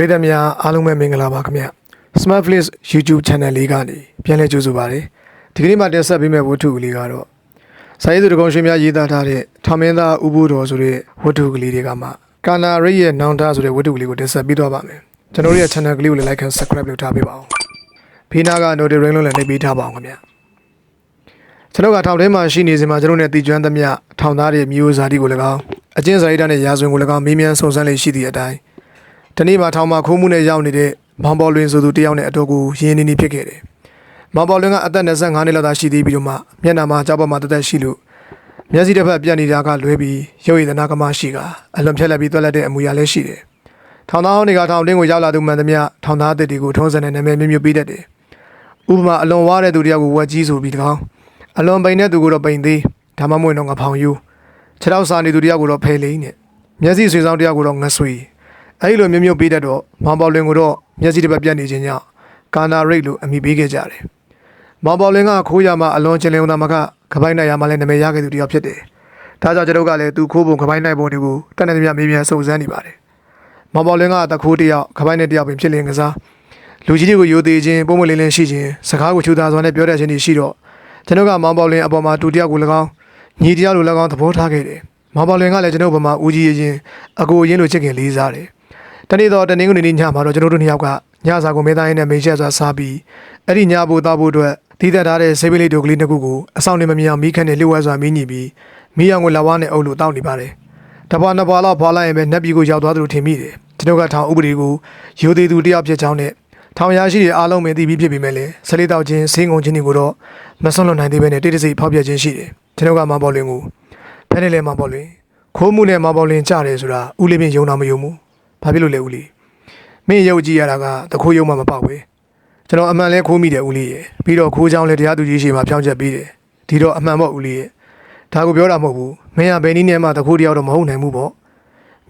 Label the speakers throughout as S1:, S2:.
S1: ရိသတ်များအားလုံးပဲမင်္ဂလာပါခင်ဗျ Smart Flix YouTube Channel လေးကနေပြန်လည်ကြိုဆိုပါရစေဒီကနေ့မှတင်ဆက်ပေးမယ့်ဝတ္ထုကလေးကတော့စာရေးသူတကုံရှင်များရေးသားထားတဲ့ထမင်းသားဥပုတော်ဆိုတဲ့ဝတ္ထုကလေးတွေကမှကာနာရိတ်ရဲ့နောင်တဆိုတဲ့ဝတ္ထုကလေးကိုတင်ဆက်ပေးသွားပါမယ်ကျွန်တော်တို့ရဲ့ channel ကလေးကိုလည်း like and subscribe လုပ်ထားပေးပါအောင်ဖေးနာက notification လုံးလည်းနှိပ်ပေးထားပါအောင်ခင်ဗျကျွန်တော်ကထောင်ထဲမှာရှိနေစဉ်မှာကျွန်တော်နဲ့တည်ကျွမ်းသမျှထောင်သားရဲ့မျိုးစားတီကိုလည်းကောင်းအကျဉ်းစာရိတ္တနဲ့ရာဇဝင်ကိုလည်းကောင်းမေးမြန်းစုံစမ်းလေးရှိသည့်အတိုင်း ဒီနေ့မှာထောင်မှာခိုးမှုနဲ့ရောက်နေတဲ့မောင်ပေါ်လွင်ဆိုသူတယောက်နဲ့အတော်ကိုရင်းနေနေဖြစ်ခဲ့တယ်။မောင်ပေါ်လွင်ကအသက်25နှစ်လောက်သာရှိသေးပြီးတော့မှမျက်နှာမှာကြောက်ပေါ်မှာတက်တက်ရှိလို့မျက်စိတစ်ဖက်ပြတ်နေတာကလွဲပြီးရုပ်ရည်သနာကမရှိကအလွန်ဖြက်လက်ပြီးတွက်လက်တဲ့အမူအရာလည်းရှိတယ်။ထောင်သားဟောင်းတွေကထောင်တင်းကိုရောက်လာသူမှန်သမျှထောင်သားအသစ်တွေကိုထုံးစံနဲ့နာမည်မျိုးမျိုးပေးတတ်တယ်။ဥပမာအလွန်ဝါတဲ့သူတယောက်ကိုဝက်ကြီးဆိုပြီးတကောင်အလွန်ပိန်တဲ့သူကိုတော့ပိန်သေးဒါမှမဟုတ်တော့ငါဖောင်ယူခြေထောက်စာနေသူတယောက်ကိုတော့ဖယ်လိမ့်နဲ့မျက်စိဆွေဆောင်တယောက်ကိုတော့ငဆွေ အဲဒီလိုမျိုးမျိုးပေးတတ်တော့မောင်ပေါ်လင်ကိုတော့မျက်စိတစ်ပတ်ပြတ်နေခြင်းကြောင့်ကာနာရိတ်လို့အမိပေးခဲ့ကြတယ်။မောင်ပေါ်လင်ကခိုးရမှာအလွန်ချင်းလင်သာမကခပိုင်းနိုင်ရမှာလည်းနာမည်ရခဲ့သူတစ်ယောက်ဖြစ်တယ်။ဒါကြောင့်ကျွန်တော်ကလည်းသူခိုးပုံခပိုင်းနိုင်ပုံတွေကိုတန်တဲ့မြမေးမြန်းစုံစမ်းနေပါတယ်။မောင်ပေါ်လင်ကတခိုးတစ်ယောက်ခပိုင်းနဲ့တစ်ယောက်ပင်ဖြစ်လင်ကစားလူကြီးတွေကိုယိုသေးခြင်းပုံမလင်းလင်းရှိခြင်းစကားကိုချူသားစွာနဲ့ပြောတတ်ခြင်းတွေရှိတော့ကျွန်တော်ကမောင်ပေါ်လင်အပေါ်မှာတူတစ်ယောက်ကို၎င်းညီတစ်ယောက်လို၎င်းသဘောထားခဲ့တယ်။မောင်ပေါ်လင်ကလည်းကျွန်တော်ဘက်မှာဦးကြီးရင်အကိုရင်းလိုချစ်ခင်လေးစားတယ်။ တနေ့တော့တနင်္ဂနွေနေ့ညမှာတော့ကျွန်တော်တို့နှစ်ယောက်ကညစာကိုမေးသားရင်းနဲ့မေးချက်စွာစားပြီးအဲ့ဒီညဖို့တောက်ဖို့အတွက်တည်သက်ထားတဲ့ဆေးပလေးတို့ကလေးနှစ်ခုကိုအဆောင်နေမမြောင်မိခန့်နဲ့လျှို့ဝှက်စွာမင်းညီပြီးမိအောင်ကိုလက်ဝါးနဲ့အုပ်လို့တောက်နေပါတယ်။တပွားနှစ်ပွားလောက်ဖွာလိုက်ရင်ပဲနက်ပြည်ကိုရောက်သွားသလိုထင်မိတယ်။ကျွန်တော်ကထောင်ဥပဒေကိုရိုသေသူတယောက်ဖြစ်ချောင်းနဲ့ထောင်ရရှိတဲ့အားလုံးမသိပြီးဖြစ်ပေမဲ့လည်းဆလေးတောက်ချင်းစင်းကုန်ချင်းတွေကိုတော့မဆွန့်လွတ်နိုင်သေးပဲနဲ့တိတ်တဆိတ်ဖောက်ပြခြင်းရှိတယ်။ကျွန်တော်ကမပေါ်လင်ကိုဖဲနေလဲမပေါ်လင်ခိုးမှုနဲ့မပေါ်လင်ကြတယ်ဆိုတာဦးလေးပင်ယုံတာမယုံဘူး။ ဘာဖြစ်လို့လဲဦးလေး။မင်းရုပ်ကြည့်ရတာကတခိုးရုံမှမပေါက်ပဲကျွန်တော်အမှန်လဲခိုးမိတယ်ဦးလေးရဲ့ပြီးတော့ခိုးချောင်းလဲတရားသူကြီးရှိမှဖြောင်းချက်ပေးတယ်ဒီတော့အမှန်ပေါ့ဦးလေးရဲ့ဒါကိုပြောတာမဟုတ်ဘူးမင်းကဘယ်နည်းနဲ့မှတခိုးတရားတော့မဟုတ်နိုင်ဘူးပေါ့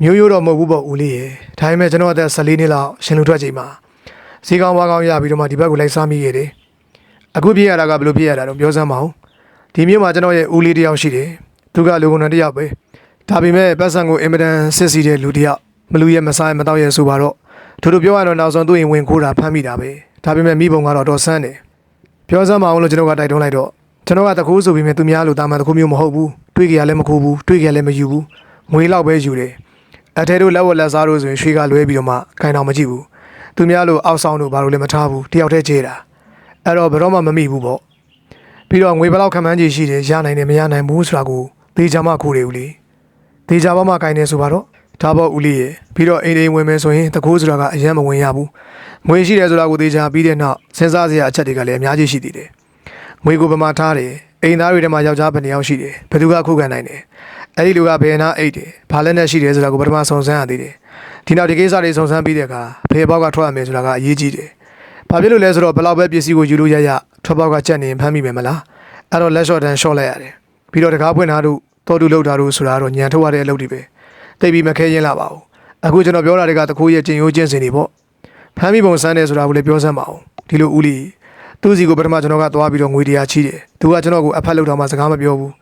S1: မျိုးရိုးတော့မဟုတ်ဘူးပေါ့ဦးလေးရဲ့ဒါပေမဲ့ကျွန်တော်အသက်14နှစ်လောက်ရှင်လူထွက်ချိန်မှာစီကောင်းဝါကောင်းရပြီးတော့မှဒီဘက်ကိုလိုက်စားမိခဲ့တယ်အခုပြည့်ရတာကဘယ်လိုပြည့်ရတာတော့ပြောစမ်းပါဦးဒီမျိုးမှာကျွန်တော်ရဲ့ဦးလေးတယောက်ရှိတယ်သူကလူကုန်တယောက်ပဲဒါပေမဲ့ပတ်စံကိုအင်မတန်စစ်စီတဲ့လူတယောက် မလူရဲ့မစားမတော့ရဲ့ဆိုပါတော့ထို့တို့ပြောရတော့နောက်ဆုံးသူ့ရင်ဝင်ခိုးတာဖမ်းမိတာပဲဒါပေမဲ့မိဘုံကတော့တော်ဆန်းတယ်ပြောစမ်းမအောင်လို့ကျွန်တော်ကတိုက်တွန်းလိုက်တော့ကျွန်တော်ကတခိုးဆိုပြီးမြင်သူများလို့တာမန်တခိုးမျိုးမဟုတ်ဘူးတွေးကြရလည်းမခိုးဘူးတွေးကြလည်းမယူဘူးငွေလောက်ပဲယူတယ်အထဲတို့လက်ဝက်လက်စားတို့ဆိုရင်ရွှေကလွဲပြီးတော့မှခိုင်တော်မကြည့်ဘူးသူများလို့အောက်ဆောင်တို့ဘာလို့လည်းမထားဘူးတယောက်တည်းချေတာအဲ့တော့ဘယ်တော့မှမမိဘူးပေါ့ပြီးတော့ငွေဘယ်လောက်ခံမှန်းကြီးရှိတယ်ရနိုင်တယ်မရနိုင်ဘူးဆိုတာကိုသေချာမှခိုးတယ်ဦးလေးသေချာမှမှခိုင်နေဆိုပါတော့ ဒါပေါ့ဦးလေးရေပြီးတော့အိမ်အိမ်ဝင်မယ်ဆိုရင်တကိုးဆိုတာကအရင်မဝင်ရဘူးငွေရှိတယ်ဆိုတာကိုသိချာပြီးတဲ့နောက်စဉ်းစားစရာအချက်တွေကလည်းအများကြီးရှိသေးတယ်ငွေကိုပမာထားတယ်အိမ်သားတွေထဲမှာယောက်ျားဘယ်နှစ်ယောက်ရှိတယ်ဘယ်သူကခုခံနိုင်တယ်အဲ့ဒီလူကဘယ်နာအိတ်တယ်ဘာလက်နဲ့ရှိတယ်ဆိုတာကိုပထမစုံစမ်းရသေးတယ်ဒီနောက်ဒီကိစ္စတွေစုံစမ်းပြီးတဲ့အခါဖေဘောက်ကထွက်ရမယ်ဆိုတာကအရေးကြီးတယ်ဘာဖြစ်လို့လဲဆိုတော့ဘယ်လောက်ပဲပစ္စည်းကိုယူလို့ရရထွက်ပေါက်ကချက်နေရင်ဖမ်းမိမယ်မလားအဲ့တော့လက်လျှော့တန်းရှော့လိုက်ရတယ်ပြီးတော့တကားဖွင့်တာတို့တော်တူလောက်တာတို့ဆိုတာတော့ညံထုတ်ရတဲ့အလုပ်တွေပဲ တိတ်ပြီးမခဲရင်လာပါဘူးအခုကျွန်တော်ပြောတာတွေကတခိုးရဲ့ကျင်ရိုးကျင့်စဉ်တွေပေါ့ဖမ်းမိပုံစမ်းတယ်ဆိုတာကိုလည်းပြောစမ်းပါအောင်ဒီလိုဦးလီသူ့စီကိုပထမကျွန်တော်ကသွားပြီးတော့ငွေတရားချီးတယ်သူကကျွန်တော်ကိုအဖက်လောက်တော့မှစကားမပြောဘူး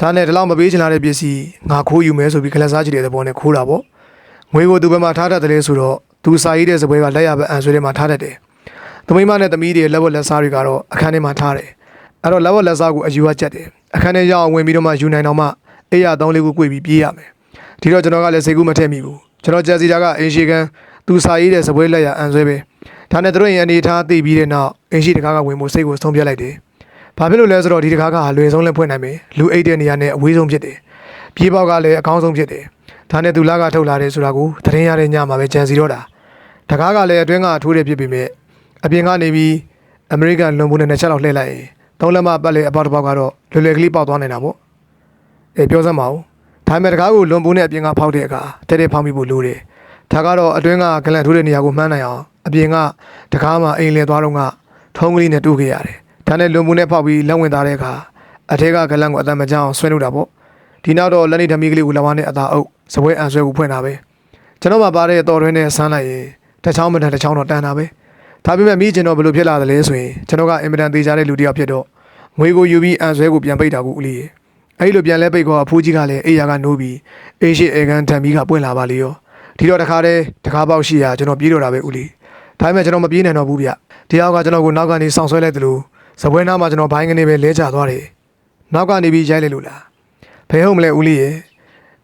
S1: ဒါနဲ့ဒီလောက်မပေးချင်လာတဲ့ပစ္စည်းငါခိုးယူမယ်ဆိုပြီးခလက်စားကြည့်တဲ့သဘောနဲ့ခိုးတာပေါ့ငွေကိုသူဘက်မှာထားတတ်တယ်ဆိုတော့သူစာရေးတဲ့စပွဲကလက်ရဘက်အန်ဆွဲထဲမှာထားတတ်တယ်သူမိမနဲ့သမီးတွေလက်ဝက်လက်စားတွေကတော့အခန်းထဲမှာထားတယ်အဲ့တော့လက်ဝက်လက်စားကိုအယူအကျက်တယ်အခန်းထဲရောက်အောင်ဝင်ပြီးတော့မှယူနိုင်တော့မှအေးရသုံးလေးကို꿰ပြီးပြေးရမယ် ဒီတော့ကျွန်တော်ကလည်းစိတ်ကူးမထက်မိဘူးကျွန်တော်ကြက်စီတာကအင်ရှီကန်သူစာရေးတဲ့စပွဲလက်ရအန်ဆွဲပဲဒါနဲ့တို့ရင်အနေထားသိပြီးတဲ့နောက်အင်ရှီတကားကဝင်ဖို့စိတ်ကိုဆုံးဖြတ်လိုက်တယ်ဘာဖြစ်လို့လဲဆိုတော့ဒီတကားကလွယ်ဆုံးလက်ဖွင့်နိုင်မယ်လူအိတ်တဲ့နေရာနဲ့အဝေးဆုံးဖြစ်တယ်ပြေးပေါက်ကလည်းအကောင်းဆုံးဖြစ်တယ်ဒါနဲ့သူလာကထုတ်လာတယ်ဆိုတာကိုသတင်းရတဲ့ညမှာပဲကြံစီတော့တာတကားကလည်းအတွင်းကထိုးတယ်ဖြစ်ပေမဲ့အပြင်ကနေပြီးအမေရိကန်လွန်ပုံနဲ့နှစ်ချက်လောက်လှည့်လိုက်ရင်သုံးလက်မပတ်လေအပေါက်တစ်ပေါက်ကတော့လွယ်လွယ်ကလေးပေါက်သွားနေတာပေါ့အေးပြောစမ်းပါဦး ဒါပေမဲ့တကားကိုလွန်ပုံးနဲ့အပြင်ကဖောက်တဲ့အခါတဲတဲဖောက်မိဖို့လိုတယ်။ဒါကတော့အတွင်းကဂလန်ထိုးတဲ့နေရာကိုမှန်းနိုင်အောင်အပြင်ကတကားမှာအိမ်လည်သွားတော့ကထုံးကလေးနဲ့တူခဲ့ရတယ်။ဒါနဲ့လွန်ပုံးနဲ့ဖောက်ပြီးလက်ဝင်သားတဲ့အခါအထက်ကဂလန်ကိုအတန်မကြောင်ဆွဲလို့တာပေါ့။ဒီနောက်တော့လက်နေဓမီကလေးကိုလက်ဝါးနဲ့အသာအုပ်စပွဲအန်ဆွဲကိုဖွင့်တာပဲ။ကျွန်တော်မှပါတဲ့တော်တွင်းနဲ့ဆန်းလိုက်ရင်တစ်ချောင်းမတန်တစ်ချောင်းတော့တန်တာပဲ။ဒါပေမဲ့မိကျင်တော့ဘယ်လိုဖြစ်လာသလဲဆိုရင်ကျွန်တော်ကအင်မတန်သေးကြတဲ့လူတစ်ယောက်ဖြစ်တော့ငွေကိုယူပြီးအန်ဆွဲကိုပြန်ပိတ်တာကိုဦးလေးရဲ့ အဲ့ဒီလိုပြန်လဲပိတ်ခေါ်အဖိုးကြီးကလည်းအေးရကနိုးပြီးအေးရှိအေကန်ထံပြီးကပွင့်လာပါလေရောဒီတော့တခါတည်းတခါပေါက်ရှိရကျွန်တော်ပြေးတော့တာပဲဦးလေးဒါပေမဲ့ကျွန်တော်မပြေးနိုင်တော့ဘူးဗျတယောက်ကကျွန်တော်ကိုနောက်ကနေစောင့်ဆွဲလိုက်တယ်လို့စပွဲနားမှာကျွန်တော်ဘိုင်းကနေပဲလဲကျသွားတယ်နောက်ကနေပြီးရိုက်လိုက်လို့လားဘယ်ဟုတ်မလဲဦးလေးရဲ့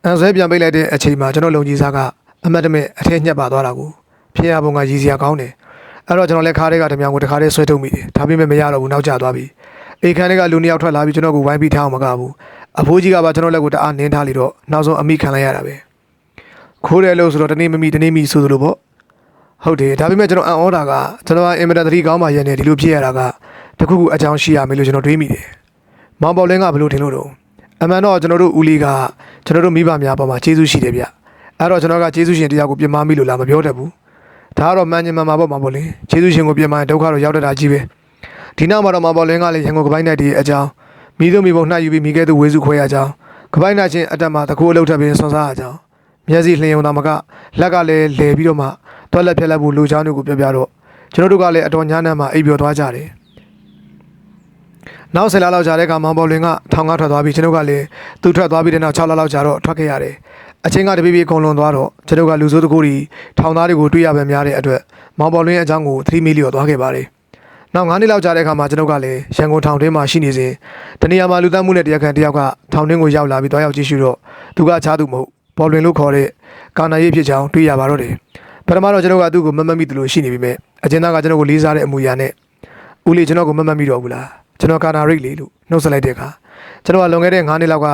S1: အန်ဆွဲပြန်ပိတ်လိုက်တဲ့အချိန်မှာကျွန်တော်လုံကြီးစားကအမတ်တမဲ့အထက်ညက်ပါသွားတာကိုဖေရဘုံကရည်စရာကောင်းတယ်အဲ့တော့ကျွန်တော်လည်းခါးတွေကဓမြောင်ကိုတခါတည်းဆွဲထုတ်မိတယ်ဒါပေမဲ့မရတော့ဘူးနောက်ကျသွားပြီအိမ်ခန်းတွေကလူနှစ်ယောက်ထွက်လာပြီးကျွန်တော်ကိုဝိုင်းပြီးထားအောင်မကဘူး အဖိုးကြီးကပါကျွန်တော်လက်ကိုတအားနင်းထားလိတော့နောက်ဆုံးအမိခံလိုက်ရတာပဲခိုးတယ်လို့ဆိုတော့တနေ့မမီတနေ့မီဆိုသလိုပေါ့ဟုတ်တယ်ဒါပေမဲ့ကျွန်တော်အန်အော်ဒါကကျွန်တော်အင်မတန်သတိကောင်းမှရနေဒီလိုဖြစ်ရတာကတခုခုအကြောင်းရှိရမယ်လို့ကျွန်တော်တွေးမိတယ်မောင်ပေါ်လင်းကဘယ်လိုထင်လို့တော့အမှန်တော့ကျွန်တော်တို့ဦးလေးကကျွန်တော်တို့မိဘများပေါ်မှာကျေးဇူးရှိတယ်ဗျအဲ့တော့ကျွန်တော်ကကျေးဇူးရှင်တရားကိုပြင်မမိလို့လားမပြောတတ်ဘူးဒါကတော့မှန်ညင်မှန်ပါပေါ့မောင်ပေါ်လင်းကျေးဇူးရှင်ကိုပြင်မရင်ဒုက္ခတော့ရောက်တတ်တာကြီးပဲဒီနောက်မှာတော့မောင်ပေါ်လင်းကလည်းရန်ကုန်ကပိုင်းနိုင်တဲ့အကြောင်း မိသူမိဘနှံ့ယူပြီးမိခဲ့သူဝေစုခွဲရကြောင်းကပိုင်းနိုင်ချင်းအတက်မှာတကူအလုပ်ထပ်ပြီးဆွန်စားရကြောင်းမျက်စိလျှင်ုံသာမကလက်ကလည်းလဲပြီးတော့မှတွက်လက်ဖြက်လက်ဖို့လိုချောင်းတွေကိုပြောပြတော့ကျွန်တော်တို့ကလည်းအတော်ညာနံမှာအိပ်ပျော်သွားကြတယ်နောက်ဆယ်လလောက်ကြာတဲ့အခါမောင်ပေါ်လင်ကထောင်ကားထွက်သွားပြီးကျွန်တော်ကလည်းသူထွက်သွားပြီးတဲ့နောက်6လလောက်ကြာတော့ထွက်ခဲ့ရတယ်အချင်းကတပြေးပြေးကုန်လွန်သွားတော့ကျွန်တော်ကလူစိုးတကူတွေထောင်သားတွေကိုတွေ့ရပဲများတဲ့အတွက်မောင်ပေါ်လင်ရဲ့အကြောင်းကိုသတိမေးလျော်သွားခဲ့ပါတယ် နောက်9နှစ်လောက်ကြာတဲ့အခါမှာကျွန်တော်ကလည်းရန်ကုန်ထောင်တွင်းမှာရှိနေစဉ်တနေရာမှာလူသတ်မှုနဲ့တရားခံတစ်ယောက်ကထောင်တွင်းကိုရောက်လာပြီးတွားရောက်ကြည့်ရှုတော့သူကအခြားသူမဟုတ်ပေါ်လွင်လို့ခေါ်တဲ့ကာနာရေးဖြစ်ကြောင်းတွေ့ရပါတော့တယ်ပထမတော့ကျွန်တော်ကသူ့ကိုမမတ်မိသလိုရှိနေပြီမဲ့အကျဉ်းသားကကျွန်တော်ကိုလေးစားတဲ့အမူအရာနဲ့ဦးလေးကျွန်တော်ကိုမမတ်မိတော့ဘူးလားကျွန်တော်ကာနာရိတ်လေးလို့နှုတ်ဆက်လိုက်တဲ့အခါကျွန်တော်ကလွန်ခဲ့တဲ့9နှစ်လောက်က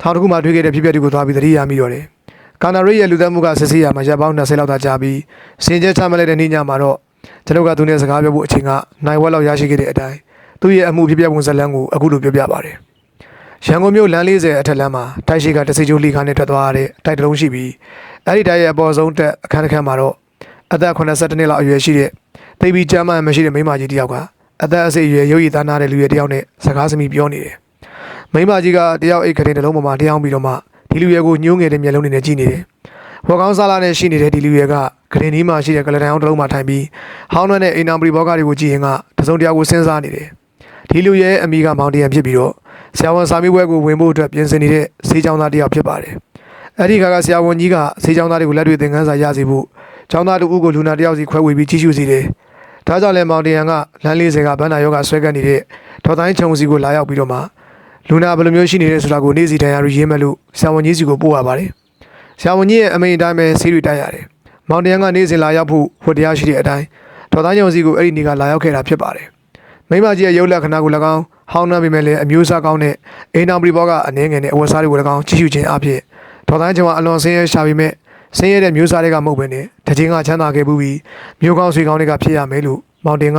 S1: ထောင်တစ်ခုမှတွေ့ခဲ့တဲ့ဖြစ်ပျက်တွေကိုသွားပြီးသတိရမိတော့တယ်ကာနာရိတ်ရဲ့လူသက်မှုကစစ်ဆေးရမှာရပ်ပေါင်း20လောက်သာကြာပြီးစင်ကြဲချမှတ်လိုက်တဲ့နေ့ညမှာတော့ ကျွန်တော်ကသူနဲ့စကားပြောဖို့အချိန်ကနိုင်ဝက်လောက်ရရှိခဲ့တဲ့အတိုင်းသူ့ရဲ့အမှုဖြစ်ပျက်ပုံဇာတ်လမ်းကိုအခုလိုပြောပြပါတယ်ရန်ကုန်မြို့လမ်း40အထက်လမ်းမှာတိုက်ရှိကတစိကျိုးလီခါနဲ့ထွက်သွားတဲ့တိုက်တစ်လုံးရှိပြီးအဲ့ဒီတိုက်ရဲ့အပေါ်ဆုံးတက်အခန်းတစ်ခန်းမှာတော့အသက်82နှစ်လောက်အရွယ်ရှိတဲ့သိပ်ပြီးကျမ်းမာမရှိတဲ့မိန်းမကြီးတစ်ယောက်ကအသက်အစိအရွယ်ရုပ်ရည်သားနာတဲ့လူရွယ်တစ်ယောက်နဲ့စကားစမြည်ပြောနေတယ်။မိန်းမကြီးကတယောက်အိတ်ခရင်တစ်လုံးပေါ်မှာတရားပြီးတော့မှဒီလူရွယ်ကိုညှိုးငယ်တဲ့မျက်လုံးတွေနဲ့ကြည့်နေတယ်။ ဘော်ကောင်းစားလာနဲ့ရှိနေတဲ့ဒီလူရွယ်ကဂရင်နီးမှာရှိတဲ့ကလတန်အောင်တစ်လုံးမှာထိုင်ပြီးဟောင်းနှဲတဲ့အိမ်တော်ပရိဘောဂတွေကိုကြည့်ရင်ကတစုံတယောက်ကိုစဉ်းစားနေတယ်။ဒီလူရဲ့အမိကမောင်တရံဖြစ်ပြီးတော့ဆရာဝန်စာမေးပွဲကိုဝင်ဖို့အတွက်ပြင်ဆင်နေတဲ့ဈေးကြောင်းသားတစ်ယောက်ဖြစ်ပါတယ်။အဲ့ဒီခါကဆရာဝန်ကြီးကဈေးကြောင်းသားတွေကိုလက်တွေ့သင်ခန်းစာရစေဖို့ကျောင်းသားတို့ဦးကိုလူနာတစ်ယောက်စီခွဲဝေပြီးကြီးစုစီတယ်။ဒါကြောင့်လည်းမောင်တရံကလမ်းလေးစကဘန္နာယောဂဆွဲကပ်နေတဲ့ဒေါ်တိုင်းချုံစီကိုလာရောက်ပြီးတော့မှလူနာဘယ်လိုမျိုးရှိနေလဲဆိုတာကိုနေ့စီတိုင်ရရေးမယ်လို့ဆရာဝန်ကြီးစီကိုပို့ရပါတယ်။ဆ ရာဝန်ကြီးရဲ့အမိန့်အတိုင်းပဲဆေးတွေတိုက်ရတယ်။မောင်တရံကနေ့စဉ်လာရောက်ဖို့ဝတ်တရားရှိတဲ့အတိုင်းဒေါ်တိုင်းချုံစီကိုအဲ့ဒီနေ့ကလာရောက်ခဲ့တာဖြစ်ပါတယ်။မိမကြီးရဲ့ရုပ်လက္ခဏာကို၎င်းဟောင်းနှံပေမဲ့လည်းအမျိုးအစားကောင်းတဲ့အိမ်တော်ပရိဘောကအနေငယ်နဲ့အဝတ်စားတွေကို၎င်းကြည့်ရှုခြင်းအဖြစ်ဒေါ်တိုင်းကျော်ကအလွန်ဆင်းရဲရှာပေမဲ့ဆင်းရဲတဲ့မျိုးစားတွေကမဟုတ်ဘဲနဲ့တခြင်းကချမ်းသာခဲ့ပြီးမျိုးကောင်းဆွေကောင်းတွေကဖြစ်ရမယ်လို့မောင်တင်က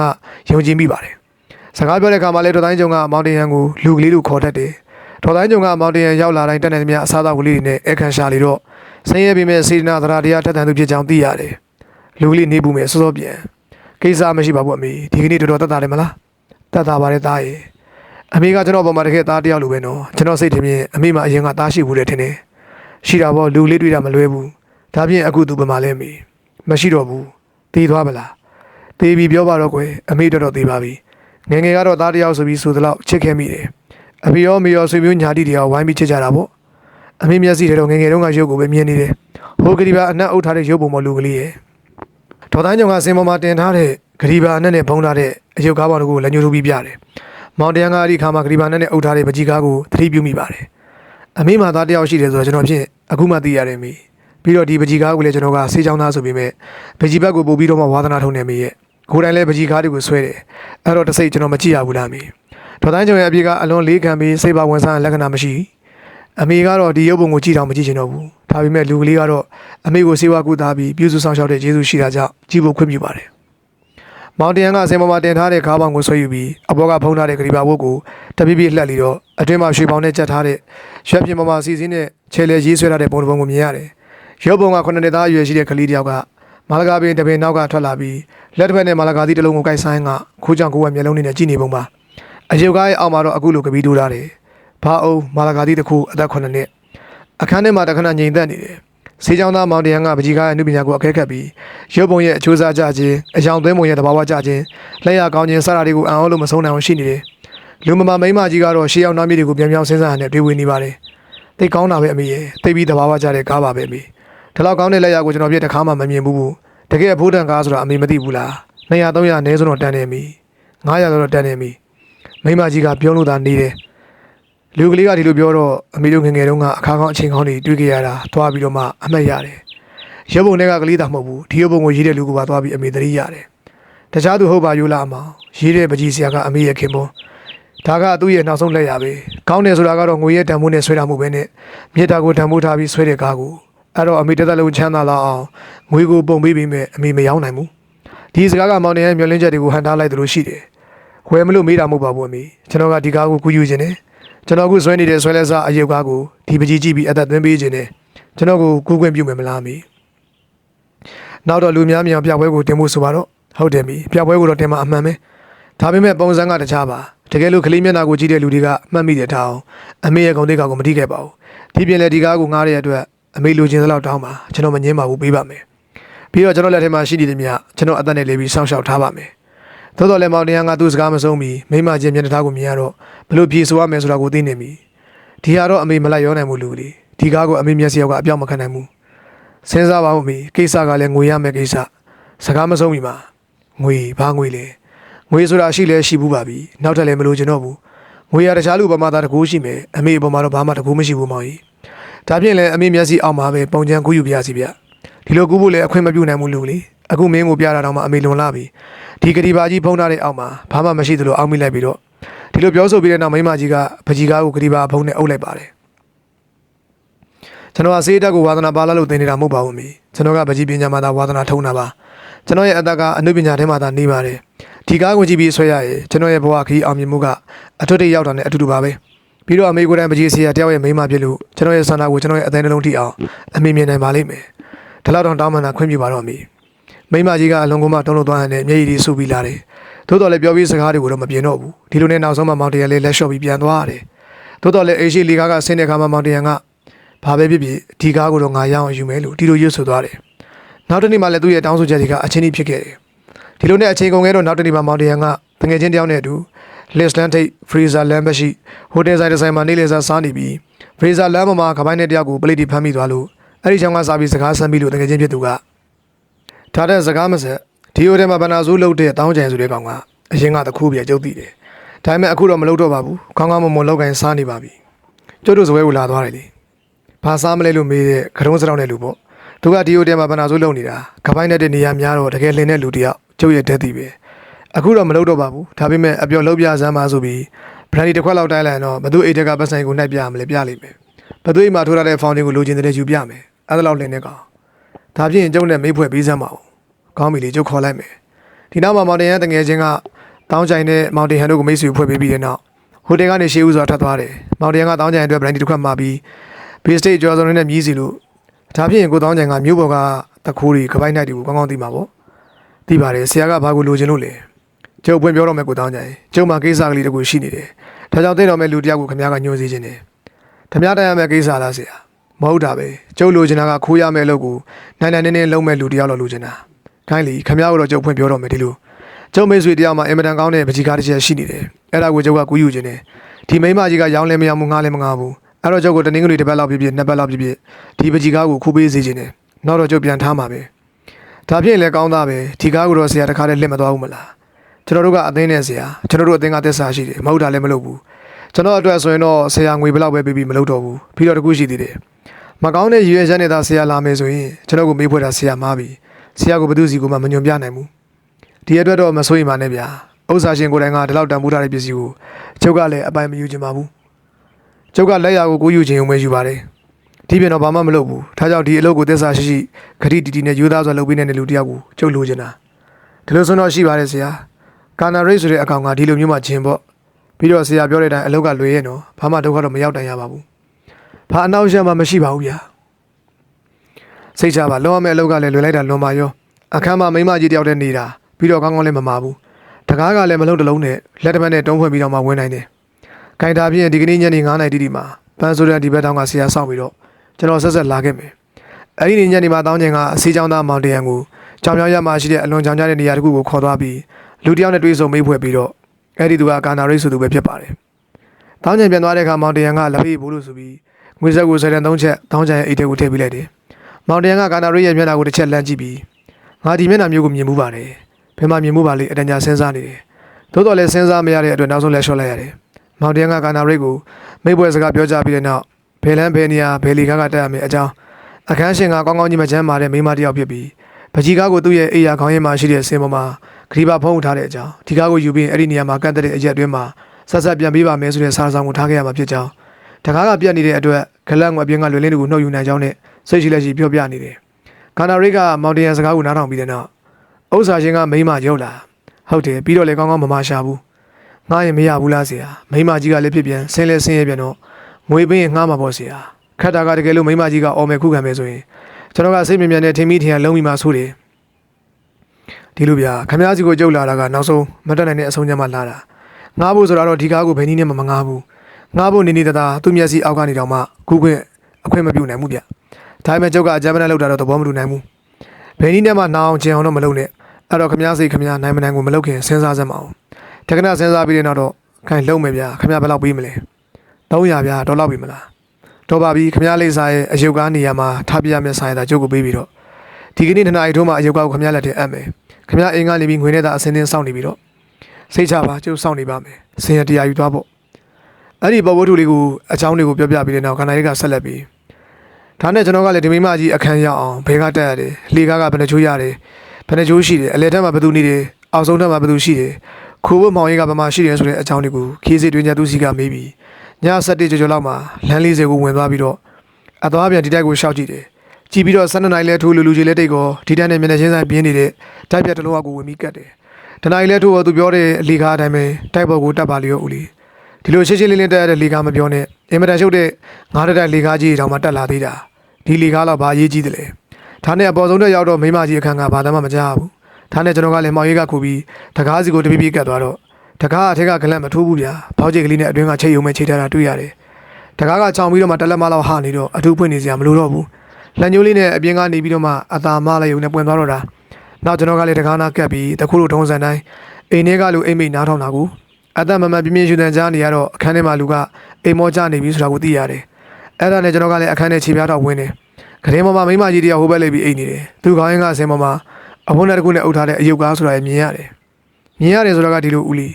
S1: ယုံကြည်မိပါတယ်။စကားပြောတဲ့အခါမှာလည်းဒေါ်တိုင်းကျော်ကမောင်တင်ရန်ကိုလူကလေးလို့ခေါ်တတ်တယ်။ဒေါ်တိုင်းကျော်ကမောင်တင်ရန်ရောက်လာတိုင်းတက်နေသမျှအစားအသောက်ကလေးတွေနဲ့အခန်းရှာလေတော့ ဆင်းရဲပေမဲ့စေတနာသရာတရားထက်သန်သူဖြစ်ကြောင်းသိရတယ်။လူကလေးနေဘူးမဲ့စောစောပြန်ကိစ္စမရှိပါဘူးအမေဒီကနေ့တော်တော်တတ်တာတယ်မလားတတ်တာပါတယ်သားရေအမေကကျွန်တော်ပေါ်မှာတကယ်သားတယောက်လိုပဲနော်ကျွန်တော်စိတ်ထင်ဖြင့်အမေမှအရင်ကသားရှိဘူးလေထင်တယ်ရှိတာပေါ့လူလေးတွေ့တာမလွဲဘူးဒါဖြင့်အခုသူပမာလဲမေမရှိတော့ဘူးတေးသွားမလားတေးပြီးပြောပါတော့ကွယ်အမေတော်တော်သေးပါပြီငယ်ငယ်ကတော့သားတယောက်ဆိုပြီးဆိုသလောက်ချစ်ခဲ့မိတယ်အဖေရောမေရောဆွေမျိုးညာတိတယောက်ဝိုင်းပြီးချစ်ကြတာပေါ့ အမေမျက်စိထဲတော့ငယ်ငယ်တုန်းကရုပ်ကိုပဲမြင်နေတယ်ဟိုကလေးပါအနက်အုပ်ထားတဲ့ရုပ်ပုံမလူကလေးရဲ့ဒေါ်တိုင်းကျော်ကစင်ပေါ်မှာတင်ထားတဲ့ဂရီဘာနဲ့နဲ့ဖုံးထားတဲ့အယုတ်ကားပေါင်းတို့ကိုလက်ညှိုးထိုးပြီးပြတယ်။မောင်တရန်ကအဲ့ဒီခါမှာဂရီဘာနဲ့နဲ့အုပ်ထားတဲ့ပကြီးကားကိုသတိပြုမိပါတယ်။အမေမှသားတယောက်ရှိတယ်ဆိုတော့ကျွန်တော်ဖြင့်အခုမှသိရတယ်မိ။ပြီးတော့ဒီပကြီးကားကိုလည်းကျွန်တော်ကဆေးချောင်းသားဆိုပြီးမဲ့ပကြီးဘက်ကိုပို့ပြီးတော့မှဝါသနာထုံနေမိရဲ့။ကိုယ်တိုင်လည်းပကြီးကားတွေကိုဆွဲတယ်။အဲ့တော့တစ်စိတ်ကျွန်တော်မကြည့်ရဘူးလားမိ။ဒေါ်တိုင်းကျော်ရဲ့အပြေကအလွန်လေးခံပြီးစိတ်ပါဝင်စားတဲ့လက္ခဏာမရှိဘူး။ အမေကတော့ဒီရုပ်ပုံကိုကြည့်တော့မကြည့်ချင်တော့ဘူးဒါပေမဲ့လူကလေးကတော့အမေကိုစေဝါကူသားပြီးပြုစုဆောင်ရှောက်တဲ့ယေရှုရှိတာကြောင့်ကြည့်ဖို့ခွင့်ပြုပါတယ်မောင်တရန်ကဆင်ပေါ်မှာတင်ထားတဲ့ကားပေါင်ကိုဆွဲယူပြီးအပေါ်ကဖုံးထားတဲ့ဂရီဘာဝတ်ကိုတပိပိလှက်လီတော့အတွင်းမှာရွှေပေါင်နဲ့ကြက်ထားတဲ့ရွက်ပြင်ပေါ်မှာစီစင်းနဲ့ခြေလေရေးဆွဲထားတဲ့ပုံတစ်ပုံကိုမြင်ရတယ်ရုပ်ပုံကခုနှစ်နှစ်သားအရွယ်ရှိတဲ့ကလေးတစ်ယောက်ကမာလကာပင်တပင်နောက်ကထွက်လာပြီးလက်တစ်ဖက်နဲ့မာလကာသီးတစ်လုံးကိုကိုက်ဆိုင်ကခိုးကြောင်ကိုယ်ဝက်မျက်လုံးနဲ့ကြည့်နေပုံပါအယုတ်ကားရဲ့အောက်မှာတော့အခုလိုကပီးတူးထားတယ် ဘာအုံမာလကာသီးတစ်ခုအသက်9နှစ်အခန်းထဲမှာတခဏငြိမ်သက်နေတယ်။ဆေးချောင်းသားမောင်တရန်ကပကြီးကားရဲ့အနုပညာကိုအကဲခတ်ပြီးရုပ်ပုံရဲ့အချိုးစားကြခြင်းအယောင်သွင်းပုံရဲ့သဘာဝကြခြင်းလက်ရကောင်းခြင်းစတာတွေကိုအံ့ဩလို့မဆုံးနိုင်အောင်ရှိနေတယ်။လူမမာမိန်းမကြီးကတော့ရှေးရောက်နှမ်းမြေတွေကိုပြန်ပြောင်းစဉ်းစားရတဲ့တွေးဝင်နေပါတယ်။တိတ်ကောင်းတာပဲအမေရဲ့တိတ်ပြီးသဘာဝကြတဲ့ကားပါပဲအမေဒီလောက်ကောင်းတဲ့လက်ရကိုကျွန်တော်ပြည့်တစ်ခါမှမမြင်ဘူးဘူးတကယ်ဘိုးတန်ကားဆိုတော့အမေမသိဘူးလား200 300အနည်းဆုံးတော့တန်နေပြီ900တော့တန်နေပြီမိမကြီးကပြောလို့သာနေတယ် လူကလေးကဒီလိုပြောတော့အမေတို့ငယ်ငယ်တုန်းကအခါကောင်းအချိန်ကောင်းတွေတွေ့ကြရတာသွားပြီးတော့မှအမှတ်ရတယ်ရုပ်ပုံတွေကကလေးတာမဟုတ်ဘူးဒီရုပ်ပုံကိုရေးတဲ့လူကပါသွားပြီးအမေသတိရတယ်တခြားသူဟုတ်ပါယူလားအမောင်ရေးတဲ့ပကြီးဆရာကအမေရဲ့ခင်ပွန်းဒါကသူ့ရဲ့နောက်ဆုံးလက်ရပဲကောင်းတယ်ဆိုတာကတော့ငွေရဲ့တန်ဖိုးနဲ့ဆွဲတာမှုပဲနဲ့မြေတာကိုတန်ဖိုးထားပြီးဆွဲတဲ့ကားကိုအဲ့တော့အမေတစ်သက်လုံးချမ်းသာလာအောင်ငွေကိုပုံပေးပြီးမဲ့အမေမရောင်းနိုင်ဘူးဒီစကားကမောင်နေရဲ့မျောလင်းချက်တွေကိုဟန်တားလိုက်သလိုရှိတယ်ဝယ်မလို့မေးတာမဟုတ်ပါဘူးအမေကျွန်တော်ကဒီကားကိုကူးယူခြင်းနဲ့ ကျွန်တော်ကဆွဲနေတဲ့ဆွဲလက်စားအယုတ်ကားကိုဒီပကြီးကြည့်ပြီးအသက်သွင်းပေးခြင်းနဲ့ကျွန်တော်ကိုကူးခွင့်ပြုမယ်မလားအမေနောက်တော့လူများများပြပွဲကိုတင်ဖို့ဆိုပါတော့ဟုတ်တယ်မီပြပွဲကိုတော့တင်မှာအမှန်ပဲဒါပေမဲ့ပုံစံကတခြားပါတကယ်လို့ကလေးမျက်နှာကိုကြည့်တဲ့လူတွေကမှတ်မိတယ်ထားအောင်အမေရဲ့ဂုဏ်သိက္ခာကိုမထိခဲ့ပါဘူးဒီပြင်လေဒီကားကိုငားတဲ့အတွက်အမေလိုချင်သလောက်တောင်းပါကျွန်တော်မငင်းပါဘူးပေးပါမယ်ပြီးတော့ကျွန်တော်လက်ထဲမှာရှိနေတဲ့မြတ်ကျွန်တော်အသက်နဲ့လေးပြီးစောင့်ရှောက်ထားပါမယ် သို့တော်လည်းမောင်တရားကသူ့စကားမဆုံးမီမိမချင်းမျက်နှာထားကိုမြင်ရတော့ဘလို့ပြေဆိုရမယ်ဆိုတာကိုသိနေပြီဒီဟာတော့အမေမလိုက်ရောနိုင်ဘူးလူလေးဒီကားကိုအမေမျက်စိယောက်ကအပြောင်းမခံနိုင်ဘူးစဉ်းစားပါဦးမေကိစ္စကလည်းငွေရမယ်ကိစ္စစကားမဆုံးမီမှာငွေဘာငွေလဲငွေဆိုတာရှိလဲရှိဘူးပါပြီနောက်ထပ်လည်းမလို့ကျွန်တော်ဘူးငွေရတခြားလူပမာသားတကူရှိမယ်အမေပမာတော့ဘာမှတကူမရှိဘူးမောင်ကြီးဒါဖြင့်လည်းအမေမျက်စိအောက်မှာပဲပုံချမ်းကူးယူပြစီဗျ ဒီလိုကူးဖို့လည်းအခွင့်မပြုနိုင်ဘူးလူလေအခုမင်းကိုပြတာတော့မှအမေလွန်လာပြီဒီကတိပါကြီးဖုံးထားတဲ့အောက်မှာဘာမှမရှိသလိုအောက်မိလိုက်ပြီးတော့ဒီလိုပြောဆိုပြီးတဲ့နောက်မိမကြီးကပကြီးကားကိုကတိပါဖုံးနဲ့အုပ်လိုက်ပါတယ်ကျွန်တော်ကစေးတက်ကိုဝါသနာပါလာလို့သင်နေတာမဟုတ်ပါဘူးအမေကျွန်တော်ကပကြီးပညာမှာသာဝါသနာထုံးတာပါကျွန်တော်ရဲ့အသက်ကအနုပညာထဲမှာသာနေပါတယ်ဒီကားကိုကြည့်ပြီးဆွဲရရင်ကျွန်တော်ရဲ့ဘဝခရီးအောင်မြင်မှုကအထွတ်ထိပ်ရောက်တာနဲ့အတူတူပါပဲပြီးတော့အမေကိုယ်တိုင်ပကြီးစီရတယောက်ရဲ့မိန်းမဖြစ်လို့ကျွန်တော်ရဲ့ဆန္ဒကိုကျွန်တော်ရဲ့အသေးနှလုံးထိအောင်အမေမြင်နိုင်ပါလိမ့်မယ် ဒါလောက်တော့တောင်းပန်တာခွင့်ပြုပါတော့အမေမိန်းမကြီးကအလုံးကမတုံးလို့သွားရတဲ့မျက်ရည်တွေဆူပြီးလာတယ်သို့တော်လည်းပြောပြီးစကားတွေကိုတော့မပြင်းတော့ဘူးဒီလိုနဲ့နောက်ဆုံးမှမောင်တရလေးလက်လျှော့ပြီးပြန်သွားရတယ်သို့တော်လည်းအေရှိလီကားကဆင်းတဲ့ခါမှာမောင်တရကဘာပဲဖြစ်ဖြစ်ဒီကားကိုတော့ငါရအောင်ယူမယ်လို့ဒီလိုရွတ်ဆိုသွားတယ်နောက်တစ်နေ့မှလည်းသူ့ရဲ့တောင်းဆိုချက်တွေကအချင်းကြီးဖြစ်ခဲ့တယ်ဒီလိုနဲ့အချိန်ကုန်ခဲ့တော့နောက်တစ်နေ့မှမောင်တရန်ကတငယ်ချင်းတယောက်နဲ့အတူ Listland ထိပ် Freezer လမ်းမရှိဟိုတယ်ဆိုင်တစ်ဆိုင်မှာနေလေစားစားနေပြီး Freezer လမ်းပေါ်မှာကပိုင်းနဲ့တယောက်ကိုပလိတီဖမ်းမိသွားလို့ အဲ့ဒီချောင်းကစားပြီးစကားဆမ်းပြီးလို့တငယ်ချင်းဖြစ်သူကထားတဲ့စကားမဆက်ဒီဟိုတယ်မှာဘနာဇူးလုတ်တဲ့တောင်းကြံဆိုတဲ့ကောင်ကအရင်ကတခုပြကျုပ်သိတယ်ဒါပေမဲ့အခုတော့မလုတ်တော့ပါဘူးခေါင်းကောင်းမွန်မွန်လောက်ကိုင်းစားနေပါပြီကျုပ်တို့စပွဲကိုလာသွားတယ်လေဘာစားမလဲလို့မေးတဲ့ခရုံးစတောင်းတဲ့လူပေါ့သူကဒီဟိုတယ်မှာဘနာဇူးလုတ်နေတာကပိုင်းနဲ့တဲ့နေရာများတော့တကယ်လင်းတဲ့လူတယောက်ကျုပ်ရဲ့တက်တည်ပဲအခုတော့မလုပ်တော့ပါဘူးဒါပေမဲ့အပြောလုံးပြစမ်းပါဆိုပြီးဘရန်ဒီတစ်ခွက်လောက်တိုင်းလိုက်ရင်တော့ဘသူအိတ်တက်ကပတ်ဆိုင်ကိုနှိုက်ပြမလဲပြလိမ့်မယ်ဘသူအိတ်မှာထိုးထားတဲ့ဖောင်တင်ကိုလိုချင်တဲ့ယူပြမယ် အဲ့ဒါလောက်လင်းနေကောင်ဒါဖြင့်ကျုပ်နဲ့မိဖွဲ့ပြီးစမ်းပါဦးကောင်းပြီလေကျုပ်ခေါ်လိုက်မယ်ဒီနောက်မှာမောင်တင်ရန်တငယ်ချင်းကတောင်းကြိုင်တဲ့မောင်တင်ဟန်တို့ကိုမိတ်ဆွေဖွဲ့ပေးပြီးတဲ့နောက်ဟိုတယ်ကနေရှေးဦးစွာထွက်သွားတယ်မောင်တင်ကတောင်းကြိုင်အတွက်ဘရန်ဒီတစ်ခွက်မှာပြီးဘေးစတိတ်ကျော်စုံနဲ့မြည်စီလို့ဒါဖြင့်ကိုတောင်းကြိုင်ကမြို့ပေါ်ကတခိုးတွေကပိုင်းနိုင်တွေကိုကောင်းကောင်းသိမှာပေါ့သိပါတယ်ဆရာကဘာကိုလိုချင်လို့လဲကျုပ်ပွင့်ပြောတော့မယ်ကိုတောင်းကြရင်ကျုပ်မှာကိစ္စကလေးတကူရှိနေတယ်ဒါကြောင့်သိတော့မယ်လူတစ်ယောက်ကိုခမ ्या ကညှို့စေခြင်းတယ်ခမ ्या တိုင်ရမယ်ကိစ္စလားဆရာ မဟုတ်တာပဲကျုပ်လိုချင်တာကခိုးရမယ်လို့ကိုနိုင်နိုင်နေနေလုံးမဲ့လူတစ်ယောက်တော့လိုချင်တာခိုင်းလီခမ ्या ကိုတော့ကျုပ်ဖွင့်ပြောတော့မယ်ဒီလိုကျုပ်မိတ်ဆွေတစ်ယောက်မှာအင်မတန်ကောင်းတဲ့ပကြီးကားတစ်ချက်ရှိနေတယ်အဲ့ဒါကိုကျုပ်ကကူးယူခြင်းတယ်ဒီမိန်းမကြီးကရောင်းလဲမရောင်းဘူးငားလဲမငားဘူးအဲ့တော့ကျုပ်ကိုတနင်္ဂနွေတစ်ပတ်လောက်ပြည့်ပြည့်နှစ်ပတ်လောက်ပြည့်ပြည့်ဒီပကြီးကားကိုခိုးပေးစေခြင်းတယ်နောက်တော့ကျုပ်ပြန်ထားမှာပဲဒါဖြင့်လည်းကောင်းသားပဲဒီကားကိုတော့ဆရာတခါတည်းလက်မသွားဘူးမလားကျွန်တော်တို့ကအသင်းနဲ့ဆရာကျွန်တော်တို့အသင်းကသက်စာရှိတယ်မဟုတ်တာလည်းမလုပ်ဘူးကျွန်တော်အတွက်ဆိုရင်တော့ဆရာငွေဘယ်လောက်ပဲပေးပြီးမလုပ်တော့ဘူးပြီးတော့တခုရှိသေးတယ် မကောင်းတဲ့ရည်ရွယ်ချက်နဲ့သာဆရာလာမယ်ဆိုရင်ကျွန်တော်ကိုမေးဖွယ်တာဆရာမားပြီဆရာကိုဘယ်သူစီကိုမှမညွန်ပြနိုင်ဘူးဒီအတွက်တော့မစိုးရိမ်ပါနဲ့ဗျာဥစ္စာရှင်ကိုယ်တိုင်ကဒီလောက်တန်ဖိုးထားတဲ့ပစ္စည်းကိုကျုပ်ကလည်းအပိုင်မယူချင်ပါဘူးကျုပ်ကလက်ရာကိုကိုယူချင်ုံပဲယူပါတယ်ဒီပြင်တော့ဘာမှမလုပ်ဘူးဒါကြောင့်ဒီအလုပ်ကိုသစ္စာရှိရှိခရီးတီတီနဲ့ယူသားစွာလုပ်ပေးနေတဲ့လူတစ်ယောက်ကိုကျုပ်လိုချင်တာဒီလိုဆိုတော့ရှိပါတယ်ဆရာကာနာရိတ်ဆိုတဲ့အကောင်ကဒီလိုမျိုးမှဂျင်ပေါ့ပြီးတော့ဆရာပြောတဲ့အတိုင်းအလုပ်ကလွေရဲ့နော်ဘာမှဒုက္ခတော့မရောက်တိုင်ရပါဘူး ဘာအနောက်ရမှမရှိပါဘူးဗျာစိတ်ချပါလောရမယ့်အလုပ်ကလည်းလွယ်လိုက်တာလွန်ပါရောအခန်းမှာမိန်းမကြီးတယောက်တည်းနေတာပြီးတော့ကောင်းကောင်းလည်းမမာဘူးတကားကလည်းမလုံးတလုံးနဲ့လက်တစ်ဖက်နဲ့တုံးဖွင့်ပြီးတော့မှဝင်နိုင်တယ်ခိုင်တာဖြင့်ဒီကနေ့ညနေ9:00နာရီတိတိမှာပန်းဆိုတဲ့ဒီဘက်တောင်ကဆရာဆောက်ပြီးတော့ကျွန်တော်ဆက်ဆက်လာခဲ့မယ်။အဲ့ဒီညနေမှာတောင်းချိန်ကအစီချောင်းသားမောင်တရန်ကိုကြောင်မြောင်ရမှာရှိတဲ့အလွန်ကြောင်ကြတဲ့နေရာတစ်ခုကိုခေါ်သွားပြီးလူတစ်ယောက်နဲ့တွေ့ဆုံမိတ်ဖွဲ့ပြီးတော့အဲ့ဒီသူကကာနာရိတ်ဆိုသူပဲဖြစ်ပါတယ်။တောင်းချိန်ပြန်သွားတဲ့အခါမောင်တရန်ကလက်ဖေးဘူးလို့ဆိုပြီး ငွေဆက်ကိုဆယ်တန်သုံးချက်တောင်းချိန်ရဲ့အိတ်ထဲကိုထည့်ပေးလိုက်တယ်မောင်တန်ကကာနာရိရဲ့မျက်နှာကိုတစ်ချက်လှမ်းကြည့်ပြီးငါဒီမျက်နှာမျိုးကိုမြင်မှုပါတယ်ဘယ်မှာမြင်မှုပါလဲအတန်ကြာစဉ်းစားနေတယ်သို့တော်လည်းစဉ်းစားမရတဲ့အတွက်နောက်ဆုံးလက်လျှော့လိုက်ရတယ်မောင်တန်ကကာနာရိကိုမိဘွယ်စကားပြောကြပြီးတဲ့နောက်ဘယ်လန်းဘယ်နေရာဘယ်လီကားကတက်ရမယ်အကြောင်းအခန်းရှင်ကကောင်းကောင်းကြီးမချမ်းမာတဲ့မိန်းမတစ်ယောက်ဖြစ်ပြီးပကြီးကားကိုသူ့ရဲ့အိယာခေါင်းရင်းမှာရှိတဲ့ဆင်ပေါ်မှာဂရီဘာဖုံးထားတဲ့အကြောင်းဒီကားကိုယူပြီးအဲ့ဒီနေရာမှာကန့်တဲ့အရက်အတွင်းမှာဆက်ဆက်ပြန်ပေးပါမယ်ဆိုတဲ့စာဆောင်ကိုထားခဲ့ရမှာဖြစ်ကြောင်း တကားကပြတ်နေတဲ့အတွက်ဂလက်ငွေပြင်းကလွယ်လင်းတွေကိုနှုတ်ယူနိုင်ကြောင်းနဲ့စိတ်ရှိလက်ရှိပြောပြနေတယ်။ကာနာရိကမောင်တရန်စကားကိုနားထောင်ပြီးတဲ့နောက်ဥစ္စာချင်းကမိမရုပ်လာဟုတ်တယ်ပြီးတော့လည်းကောင်းကောင်းမမရှာဘူး။ငှားရင်မရဘူးလားဆရာ။မိမကြီးကလည်းဖြစ်ပြန်ဆင်းလဲဆင်းရဲပြန်တော့ငွေပင်းရင်ငှားမှာပေါ့ဆရာ။ခက်တာကတကယ်လို့မိမကြီးကအော်မယ်ခုခံမယ်ဆိုရင်ကျွန်တော်ကစိတ်မြင်မြန်နဲ့ထင်မိထင်ရလုံးမိမှဆိုးတယ်။ဒီလိုဗျာခမ ्या စီကိုကြုတ်လာတာကနောက်ဆုံးမတက်နိုင်တဲ့အဆုံးညမှလာတာ။ငှားဖို့ဆိုတော့ဒီကားကိုဘယ်နည်းနဲ့မှမငှားဘူး။ ငှားဖို့နေနေတသာသူ့မျက်စိအောက်ကနေတောင်မှကူးခွင့်အခွင့်မပြုနိုင်ဘူးဗျဒါပေမဲ့ကျောက်ကအကြမ်းမနဲ့လောက်တာတော့သဘောမတူနိုင်ဘူးဘယ်နည်းနဲ့မှနာအောင်ကျင်အောင်တော့မလုပ်နဲ့အဲ့တော့ခမရစိတ်ခမရနိုင်မနိုင်ကိုမလုပ်ခင်စဉ်းစားစမ်းမအောင်တက္ကနာစဉ်းစားပြီးတဲ့နောက်တော့ခိုင်လုံးမယ်ဗျခမရဘယ်လောက်ပေးမလဲ300ဗျဒေါ်လောက်ပေးမလားတော့ပါပြီခမရလေးစားရဲ့အယုတ်ကားနေရာမှာထားပြရမယ့်ဆိုင်တာကျုပ်ကိုပေးပြီးတော့ဒီကနေ့နှစ်နာရီထိုးမှာအယုတ်ကားကိုခမရလက်ထဲအပ်မယ်ခမရအင်းကနေပြီးငွေနဲ့သာအစင်းစင်းစောင့်နေပြီးတော့စိတ်ချပါကျုပ်စောင့်နေပါမယ်စင်ရတရားယူသွားပေါ့ အဲ့ဒီပေါ်ဝတ္ထုလေးကိုအချောင်းတွေကိုပြောပြပြီးတဲ့နောက်ကန္နာရိကဆက်လက်ပြီးဒါနဲ့ကျွန်တော်ကလည်းဒီမိမကြီးအခန်းရောက်အောင်ဘဲကတက်ရတယ်လေကားကဘယ်နှချိုးရတယ်ဘယ်နှချိုးရှိတယ်အလဲထက်မှာဘယ်သူနေတယ်အောက်ဆုံးထက်မှာဘယ်သူရှိတယ်ခိုးဖို့မောင်ရိကဘယ်မှာရှိတယ်ဆိုတဲ့အချောင်းတွေကိုခီးစစ်တွင်ကြသူစီကမေးပြီးည7ကြော်ကြော်လောက်မှာလမ်း40ကိုဝင်သွားပြီးတော့အသွားပြန်ဒီတိုက်ကိုရှောက်ကြည့်တယ်ကြည့်ပြီးတော့12နိုင်လဲထိုးလူလူကြီးလဲတိတ်ကောဒီတိုက်နဲ့မျက်နှာချင်းဆိုင်ပြင်းနေတဲ့တိုက်ပြတ်တစ်လုံးအကိုဝင်ပြီးကတ်တယ်တနိုင်လဲထိုးတော့သူပြောတဲ့လေကားအတိုင်းပဲတိုက်ပေါ်ကိုတက်ပါလျောဦးလီ ဒီလိုရှင်းရှင်းလင်းလင်းတက်ရတဲ့လေကားမပြောနဲ့အင်မတန်ရှုပ်တဲ့ငါးတက်တက်လေကားကြီးတောင်မှတက်လာသေးတာဒီလေကားတော့ဘာအရေးကြီးတယ်လဲဒါနဲ့အပေါ်ဆုံးတက်ရောက်တော့မိမကြီးအခန်းကဘာသာမှမကြားဘူးဒါနဲ့ကျွန်တော်ကလည်းမောင်ရိကခုပြီးတကားစီကိုတပြပြကတ်သွားတော့တကားအထက်ကဂလန့်မထိုးဘူးဗျာဘောက်ကျိတ်ကလေးနဲ့အတွင်းကချိတ်ယုံမဲ့ချိတ်ထားတာတွေ့ရတယ်တကားကချောင်ပြီးတော့မှတလက်မလောက်ဟာနေတော့အထူးဖွင့်နေစရာမလိုတော့ဘူးလက်ညှိုးလေးနဲ့အပြင်ကနေပြီးတော့မှအသာမလိုက်ယုံနဲ့ပွင့်သွားတော့တာနောက်ကျွန်တော်ကလည်းတကားနာကပ်ပြီးတခုလိုထုံးစံတိုင်းအိမ်ထဲကလူအိမ်မိတ်နားထောင်တာကို အသက်မမပြင်းပြင်းရှူတန်ကြားနေရတော့အခန်းထဲမှာလူကအိမ်မောကြနေပြီဆိုတာကိုသိရတယ်အဲ့ဒါနဲ့ကျွန်တော်ကလည်းအခန်းထဲခြေပြားတော့ဝင်တယ်ခရင်ပေါ်မှာမိမကြီးတယောက်ဟိုဘက်လေးပြီးအိမ်နေတယ်သူခေါင်းရင်းကအစင်ပေါ်မှာအဖုံးနဲ့တကူနဲ့အုပ်ထားတဲ့အယုတ်ကားဆိုတာမြင်ရတယ်မြင်ရတယ်ဆိုတာကဒီလိုဦးလီ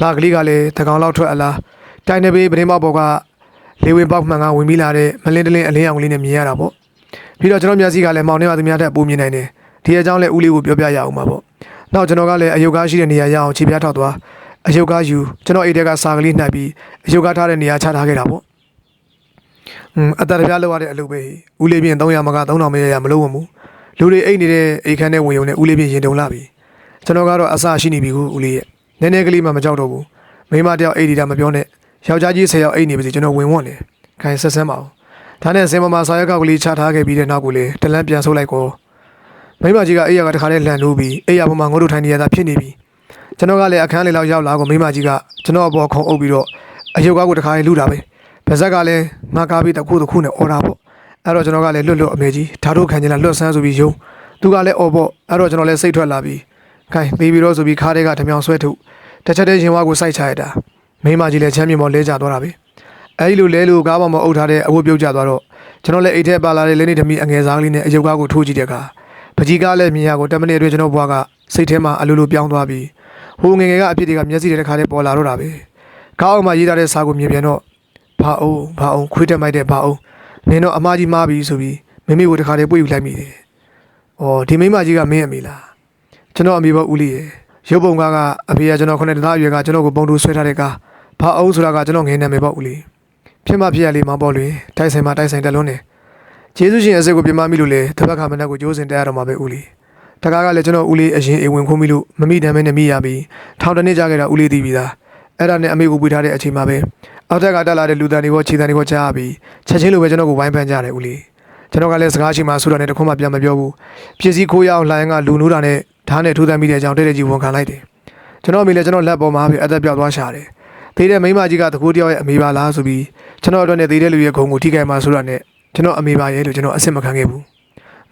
S1: လာကလေးကလည်းတကောင်လောက်ထွက်အလားတိုင်နေပေးပရင်ပေါက်ပေါ်ကလေဝင်ပေါက်မှန်ကဝင်ပြီးလာတဲ့မလင်းတလင်းအလင်းအောင်လေးနဲ့မြင်ရတာပေါ့ပြီးတော့ကျွန်တော်မျက်စိကလည်းမောင်နေပါသူများထက်ပိုမြင်နိုင်တယ်ဒီအကြောင်းလည်းဦးလေးကိုပြောပြရအောင်ပါပေါ့နောက်ကျွန်တော်ကလည်းအယုတ်ကားရှိတဲ့နေရာရအောင်ခြေပြားထောက်သွား အယုတ်ကားယူကျွန်တော်အိတ်ထဲကစာကလေးနှိုက်ပြီးအယုတ်ကားထားတဲ့နေရာချထားခဲ့တာပေါ့อืมအတရပြလောက်ရတဲ့အလုပ်ပဲဦးလေးပြင်300မက3000မရရမလို့ဝင်ဘူးလူတွေအိတ်နေတဲ့အိတ်ခန်းထဲဝင်ုံနဲ့ဦးလေးပြင်ရင်တုံလာပြီကျွန်တော်ကတော့အစရှိနေပြီကိုဦးလေးရဲ့နည်းနည်းကလေးမှမကြောက်တော့ဘူးမိမတယောက်အိတ်ဒီတာမပြောနဲ့ယောက်ျားကြီး10ယောက်အိတ်နေပါစေကျွန်တော်ဝင်ဝွန့်တယ်ခိုင်ဆက်ဆန်းပါအောင်ဒါနဲ့စင်မမဆော်ရက်ကောက်ကလေးချထားခဲ့ပြီးတဲ့နောက်ကိုလေတလန်းပြန်ဆုပ်လိုက်ကောမိမကြီးကအိယာကတခါလေးလှန်လို့ပြီးအိယာပေါ်မှာငို့တို့ထိုင်နေရတာဖြစ်နေပြီ ကျွန်တော်ကလည်းအခန်းလေးလောက်ရောက်လာကိုမိမကြီးကကျွန်တော်အပေါ်ခုံအုပ်ပြီးတော့အယုတ်ကားကိုတခါလေးလူတာပဲဗဇက်ကလည်းငါကားပြီးတခုတခုနဲ့အော်တာပေါ့အဲ့တော့ကျွန်တော်ကလည်းလွတ်လွတ်အမေကြီးဓာတ်တို့ခံချင်လာလွတ်ဆန်းဆိုပြီးယုံသူကလည်းအော်ပေါ့အဲ့တော့ကျွန်တော်လည်းစိတ်ထွက်လာပြီးခိုင်းသေးပြီးတော့ဆိုပြီးခါးတွေကဓမြောင်ဆွဲထုတ်တစ်ချက်တည်းရင်ဝါကိုစိုက်ချရတာမိမကြီးလည်းချမ်းမြေမော်လဲကျသွားတာပဲအဲ့ဒီလိုလဲလို့ကားပေါ်မှာအုပ်ထားတဲ့အဝတ်ပြုတ်ကျသွားတော့ကျွန်တော်လည်းအိတ်ထဲပါလာတဲ့လက်နေသမီးအငယ်စားကလေးနဲ့အယုတ်ကားကိုထိုးကြည့်တဲ့အခါပကြီးကားလည်းမြင်ရကို10မိနစ်အတွင်းကျွန်တော်ဘွားကစိတ်ထဲမှာအလိုလိုပြောင်းသွားပြီး ဟိုငယ်ငယ်ကအဖြစ်တွေကမျက်စိတွေတစ်ခါတည်းပေါ်လာတော့တာပဲကားအောင်မှာရေးထားတဲ့စာကိုမြင်ပြန်တော့ဘာအောင်ဘာအောင်ခွေးတက်မိုက်တဲ့ဘာအောင်နင်တော့အမကြီးမားပြီဆိုပြီးမိမိကိုတစ်ခါတည်းပွေ့ယူလိုက်မိတယ်။အော်ဒီမိမကြီးကမင်းအမေလား။ကျွန်တော်အမေပေါ့ဦးလေးရဲ့ရုပ်ပုံကားကအဖေကကျွန်တော်ခုနှစ်တသားအရွယ်ကကျွန်တော်ကိုပုံတူဆွဲထားတဲ့ကားဘာအောင်ဆိုတာကကျွန်တော်ငယ်နေမယ်ပေါ့ဦးလေး။ဖြစ်မှဖြစ်ရလေးမောင်ပေါ့လွင်တိုက်ဆိုင်မှာတိုက်ဆိုင်တက်လွန်းနေ။ကျေးဇူးရှင်အစ်စ်ကိုပြမမိလို့လေတပတ်ခါမနက်ကိုကြိုးစင်တက်ရတော့မှာပဲဦးလေး။ တကားကလည်းကျွန်တော်ဦးလေးအရင်အိမ်ဝင်ခုံးမိလို့မမိတမ်းမဲနဲ့မိရပြီးထောင်တနစ်ကြခဲ့တာဦးလေးသိပြီးသား။အဲ့ဒါနဲ့အမေကိုပွေထားတဲ့အချိန်မှာပဲအောက်ထက်ကတက်လာတဲ့လူတန်တွေကိုခြေတန်တွေကိုကြားပြီးချက်ချင်းလိုပဲကျွန်တော်ကိုဝိုင်းပန်းကြတယ်ဦးလေးကျွန်တော်ကလည်းစကားရှိမှဆူတာနဲ့တခုမှပြန်မပြောဘူးပစ္စည်းခိုးရအောင်လှိုင်းကလူနိုးတာနဲ့ဓာတ်နဲ့ထိုးသမ်းမိတဲ့အကြောင်းတဲ့တဲ့ကြီးဝန်ခံလိုက်တယ်ကျွန်တော်အမေလည်းကျွန်တော်လက်ပေါ်မှာပြီးအသက်ပြောက်သွားရှာတယ်သေးတဲ့မိမကြီးကတကူတယောက်ရဲ့အမေပါလားဆိုပြီးကျွန်တော်အတွက်နဲ့သေးတဲ့လူရဲ့ဂုံကိုထိခိုက်မှဆူတာနဲ့ကျွန်တော်အမေပါရဲ့လို့ကျွန်တော်အစ်စ်မခံခဲ့ဘူး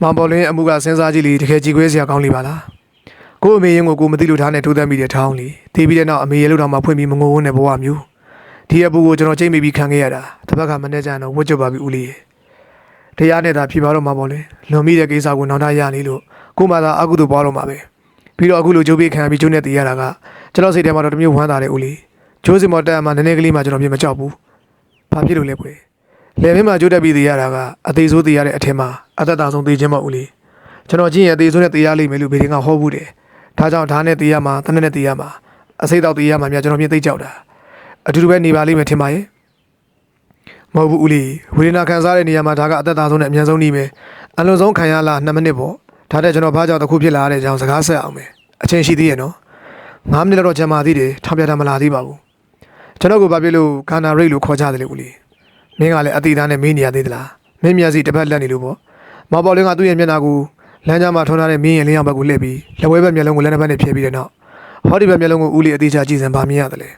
S1: မောင်ပေါ်လင်းအမှုကစဉ်းစားကြည့်လေတကယ်ကြည်ခွေးစရာကောင်းလိပါလားကို့အမေရင်ကိုကိုမသိလို့ထားနဲ့ထိုးသမ်းမိတဲ့ထောင်းလေသေးပြီးတဲ့နောက်အမေရဲ့လို့တော့မှဖွင့်ပြီးမငိုးဝန်းတဲ့ဘဝမျိုးဒီအပူကိုကျွန်တော်ချိန်မိပြီးခံခဲ့ရတာတစ်ပတ်ကမနေ့ကျတော့ဝတ်ကြပါပြီဦးလေးတရားနဲ့သာဖြေပါတော့မှာပေါ့လေလွန်မိတဲ့ကိစ္စကိုနောက်သားရနေလို့ကိုမှသာအကုသို့ပွားတော့မှာပဲပြီးတော့အခုလိုကြိုးပေးခံပြီးကျိုးနဲ့တည်ရတာကကျွန်တော်စိတ်ထဲမှာတော့တမျိုးဝမ်းသာတယ်ဦးလေးကျိုးစင်မော်တက်အမှနည်းနည်းကလေးမှကျွန်တော်မြင်မကြောက်ဘူးဘာဖြစ်လို့လဲကွယ် လေမင်းမှာကြိုးတက်ပြီးတည်ရတာကအသေးဆိုးတည်ရတဲ့အထင်မှာအသက်တာဆုံးတည်ခြင်းမဟုတ်ဦးလေးကျွန်တော်ကြည့်ရင်အသေးဆိုးနဲ့တည်ရလိမ့်မယ်လို့ဘေးကဟောဘူးတယ်ဒါကြောင့်ဓာတ်နဲ့တည်ရမှာတနက်နဲ့တည်ရမှာအစိတ်တော့တည်ရမှာများကျွန်တော်မြင်သိကြောက်တာအတူတူပဲနေပါလိမ့်မယ်ထင်ပါရဲ့မဟုတ်ဘူးဦးလေးဝေဒနာခံစားတဲ့နေရာမှာဒါကအသက်သာဆုံးနဲ့အမြန်ဆုံးနေမယ်အလွန်ဆုံးခံရလား2မိနစ်ပေါ့ဒါတဲ့ကျွန်တော်ဘာကြောင့်တစ်ခုဖြစ်လာရတဲ့အကြောင်းစကားဆက်အောင်မယ်အချိန်ရှိသေးရဲ့နော်9မိနစ်တော့ကြာမှသေးတယ်ထောင်ပြတာမလာသေးပါဘူးကျွန်တော်ကဘာဖြစ်လို့ကာနာရိတ်လို့ခေါ်ကြတယ်လေဦးလေး မင်းကလည်းအတိသားနဲ့မင်းနေရသေးသလားမင်းမျက်စိတစ်ဖက်လက်နေလို့ပေါ့မပေါ်လင်းကသူ့ရဲ့မျက်နှာကိုလမ်းကြားမှာထွန်းထားတဲ့မင်းရင်လင်းအောင်ဘက်ကိုလှည့်ပြီးလက်ဝဲဘက်မျက်လုံးကိုလက်နှစ်ဖက်နဲ့ဖြဲပြီးတဲ့နောက်ဟောဒီဘက်မျက်လုံးကိုဦးလေးအသေးချာကြည့်စမ်းပါမြင်ရတယ်လေ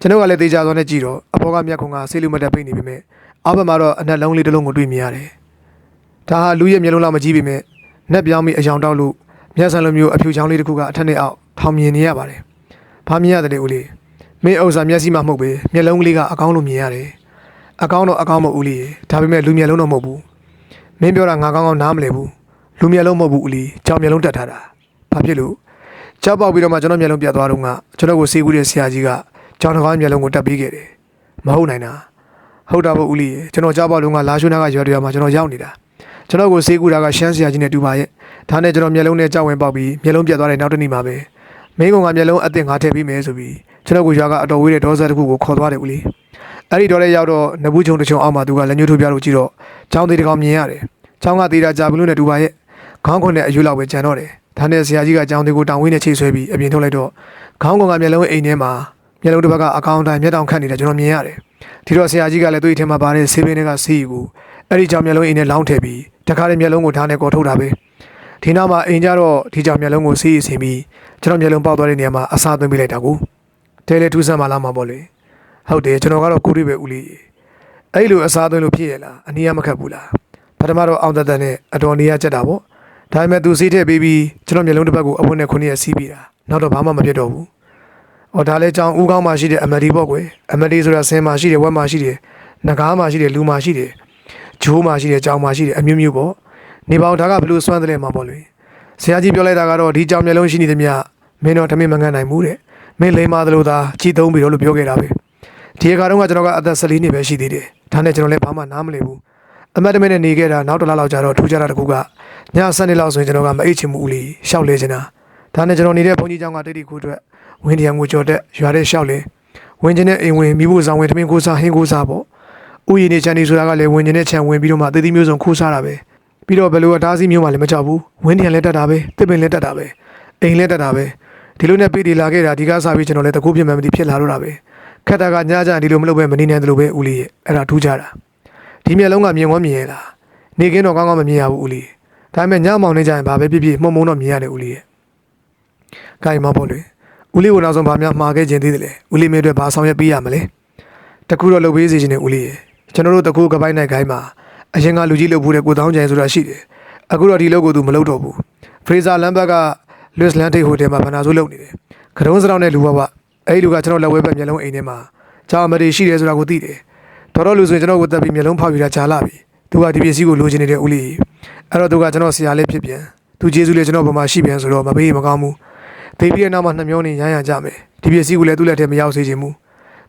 S1: ကျွန်တော်ကလည်းတေချာသွားနဲ့ကြည့်တော့အပေါ်ကမြက်ခုံကဆေးလူမတက်ပိတ်နေပြီမဲ့အောက်ဘက်မှာတော့အနက်လုံးလေးတစ်လုံးကိုတွေ့မြင်ရတယ်။ဒါဟာလူရဲ့မျက်လုံးလောက်မကြည့်ပေမဲ့နက်ပြောင်းပြီးအယောင်တောက်လို့မျက်စံလိုမျိုးအဖြူချောင်းလေးတစ်ခုကအထက်နဲ့အောက်ထောင်မြင်နေရပါတယ်။ဘာမြင်ရတယ်လဲဦးလေး။မင်းဥစ္စာမျက်စိမှမဟုတ်ပဲမျက်လုံးကလေးကအကောင်းလို့မြင်ရတယ်။ အကောင်းတော့အကောင်းမဟုတ်ဦးလေး။ဒါပေမဲ့လူမျက်လုံးတော့မဟုတ်ဘူး။မင်းပြောတာငါကောင်းကောင်းနားမလည်ဘူး။လူမျက်လုံးမဟုတ်ဘူးဦးလေး။ကြောင်မျက်လုံးတက်ထားတာ။ဘာဖြစ်လို့ကြောက်ပေါက်ပြီးတော့မှကျွန်တော်မျက်လုံးပြတ်သွားတော့ကကျွန်တော်ကိုစေးကူးတဲ့ဆရာကြီးကကျောင်းတစ်ကောင်းမျက်လုံးကိုတက်ပြီးခဲ့တယ်မဟုတ်နိုင်တာဟုတ်တာပေါ့ဦးလေးရေကျွန်တော်ကြားပေါက်လုံးကလာရွှေနာကရွာတွေမှာကျွန်တော်ရောက်နေတာကျွန်တော်ကိုစေးကူတာကရှမ်းဆရာကြီးနဲ့တူပါရဲ့ဒါနဲ့ကျွန်တော်မျက်လုံးနဲ့ကြောက်ဝင်ပေါက်ပြီးမျက်လုံးပြတ်သွားတဲ့နောက်တစ်နေ့မှာပဲမင်းကောင်ကမျက်လုံးအသစ်ငါထည့်ပြီးမယ်ဆိုပြီးကျွန်တော်ကိုရွာကအတော်ဝေးတဲ့ဒေါသတစ်ခုကိုခေါ်သွားတယ်ဦးလေး အဲ့ဒီတော့လည်းရောက်တော့နဘူးချုံတစ်ချုံအောက်မှာသူကလက်ညှိုးထိုးပြလို့ကြည့်တော့ကျောင်းသေးတစ်ကောင်မြင်ရတယ်ကျောင်းကသေးတာကြာဘူးလို့နဲ့တူပါရဲ့ခေါင်းခွန်နဲ့အယူလောက်ပဲကြံတော့တယ်ဒါနဲ့ဆရာကြီးကကျောင်းသေးကိုတောင်ဝင်းနဲ့ချိတ်ဆွဲပြီးအပြင်ထုတ်လိုက်တော့ခေါင်းကောင်ကမျက်လုံးအိမ်ထဲမှာမျက်လုံးတစ်ဘက်ကအကောင့်တိုင်းမျက်တောင်ခတ်နေတာကျွန်တော်မြင်ရတယ်။ဒီတော့ဆရာကြီးကလည်းသူ့အိမ်ထဲမှာပါတဲ့ဆေးပင်းတွေကဆေးကိုအဲ့ဒီကြောင့်မျက်လုံးအိမ်နဲ့လောင်းထည့်ပြီးတခါတည်းမျက်လုံးကိုဓာတ်နဲ့ကော်ထုတ်တာပဲ။ဒီနောက်မှာအိမ်ကြတော့ဒီကြောင့်မျက်လုံးကိုဆေးရည်ဆင်ပြီးကျွန်တော်မျက်လုံးပေါက်သွားတဲ့နေရာမှာအစာသွင်းပေးလိုက်တာကိုတဲလေထူးဆန်းမှလာမှာပေါ့လေ။ ဟုတ်တယ်ကျွန်တော်ကတော့ကိုရိပဲဦးလေး။အဲ့လိုအစာသွင်းလို့ဖြစ်ရလားအနည်းမခတ်ဘူးလား။ပထမတော့အောင်တတန်နဲ့အတော်နေရကြက်တာပေါ့။ဒါပေမဲ့သူဆေးထည့်ပေးပြီးကျွန်တော်မျက်လုံးတစ်ဘက်ကိုအဝတ်နဲ့ခုနှစ်ရက်စီးပြီးတာ။နောက်တော့ဘာမှမဖြစ်တော့ဘူး။ဟောဒါလည်းကြောင်ဦးကောင်းမှာရှိတဲ့အမဒီပေါ့ကွယ်အမဒီဆိုတာဆင်းမှာရှိတယ်ဝက်မှာရှိတယ်နဂါးမှာရှိတယ်လူမှာရှိတယ်ဂျိုးမှာရှိတယ်ကြောင်မှာရှိတယ်အမျိုးမျိုးပေါ့နေပေါင်းဒါကဘလို့စွမ်းတယ်လဲမှာပေါ့လေဆရာကြီးပြောလိုက်တာကတော့ဒီကြောင်မျက်လုံးရှိနေသမျှမင်းတော့တမင်မငတ်နိုင်ဘူးတဲ့မင်းလိမ္မာသလိုသာကြည်သုံးပြီးတော့လို့ပြောခဲ့တာပဲ ဒီအခါတုန်းကကျွန်တော်ကအသက်14နှစ်ပဲရှိသေးတယ်ဒါနဲ့ကျွန်တော်လည်းဘာမှနားမလည်ဘူးအမတ်တမဲနဲ့နေခဲ့တာနောက်တစ်လလောက်ကြာတော့ထူးခြားတာတစ်ခုကည7နှစ်လောက်ဆိုရင်ကျွန်တော်ကမအိတ်ချင်မှုဦးလေးရှောက်လေချင်တာဒါနဲ့ကျွန်တော်နေတဲ့ဘုန်းကြီးကျောင်းကတိတိခိုးအတွက်ဝင်းတရားငွေကြော်တက်ရွာတဲ့ရှောက်လေဝင်ကျင်တဲ့အိမ်ဝင်မိဖို့ဆောင်ဝင်တမင်ကိုစားဟင်းကိုစားပေါ့ဥယျာဉ်နေချန်နေဆိုတာကလည်းဝင်ကျင်တဲ့ခြံဝင်ပြီးတော့မှသေသီးမျိုးစုံခိုးစားတာပဲပြီးတော့ဘယ်လိုအတားစီးမျိုးမှလည်းမကြောက်ဘူးဝင်းတရားလည်းတက်တာပဲတစ်ပင်လည်းတက်တာပဲအိမ်လည်းတက်တာပဲဒီလိုနဲ့ပြေးတီလာခဲ့တာဒီကစားပြီးကျွန်တော်လည်းတကူပြင်းမှန်မတိဖြစ်လာတော့တာပဲ ခက်တာကညကြဒီလိုမလုပ်ပဲမနေနိုင်တယ်လို့ပဲဦးလေးရဲ့အဲ့ဒါထူးကြတာဒီမျက်လုံးကမြင်ဝမ်းမြင်ရလားနေကင်းတော့ကောင်းကောင်းမမြင်ရဘူးဦးလေးဒါပေမဲ့ညမောင်နေကြရင်ဘာပဲဖြစ်ဖြစ်မှုံမှုံတော့မြင်ရတယ်ဦးလေးရဲ့ခိုင်မပေါ့လေဦးလေးကိုနောက်ဆုံးဗာများမှာခဲ့ခြင်းသေးတယ်လေဦးလေးမင်းအတွက်ဘာဆောင်ရွက်ပေးရမလဲတကူတော့လုပ်ပေးစီခြင်းနဲ့ဦးလေးရေကျွန်တော်တို့တကူကပိုင်းနိုင်ခိုင်းမှာအရင်ကလူကြီးလုပ်ဖို့တဲ့ကိုတောင်းကြိုင်ဆိုတာရှိတယ်အခုတော့ဒီလုပ်ကိုသူမလုပ်တော့ဘူးဖရေဇာလမ်ဘတ်ကလွစ်လန်တိတ်ဟိုတယ်မှာဗနာဆိုးလုပ်နေတယ်ကတုံးစတောင်းတဲ့လူဘဘ အဲ့ဒီလူကကျွန်တော်လက်ဝဲဘက်မျက်လုံးအိမ်ထဲမှာဂျာမတီရှိတယ်ဆိုတာကိုသိတယ်တော်တော်လူဆိုရင်ကျွန်တော်ကိုတက်ပြီးမျက်လုံးဖောက်ပြီးတာဂျာလာပြီသူကဒီပစ္စည်းကိုလိုချင်နေတဲ့ဦးလေးအဲ့တော့သူကကျွန်တော်ဆရာလေးဖြစ်ပြန်သူကျေးဇူးလေးကျွန်တော်ဘုံမှာရှိပြန်ဆိုတော့မပေးမကောင်းဘူးဒေးပြီးတဲ့နောက်မှာနှမျောနေရမ်းရကြမယ်ဒီပစ္စည်းကိုလည်းသူ့လက်ထဲမရောက်စေချင်ဘူး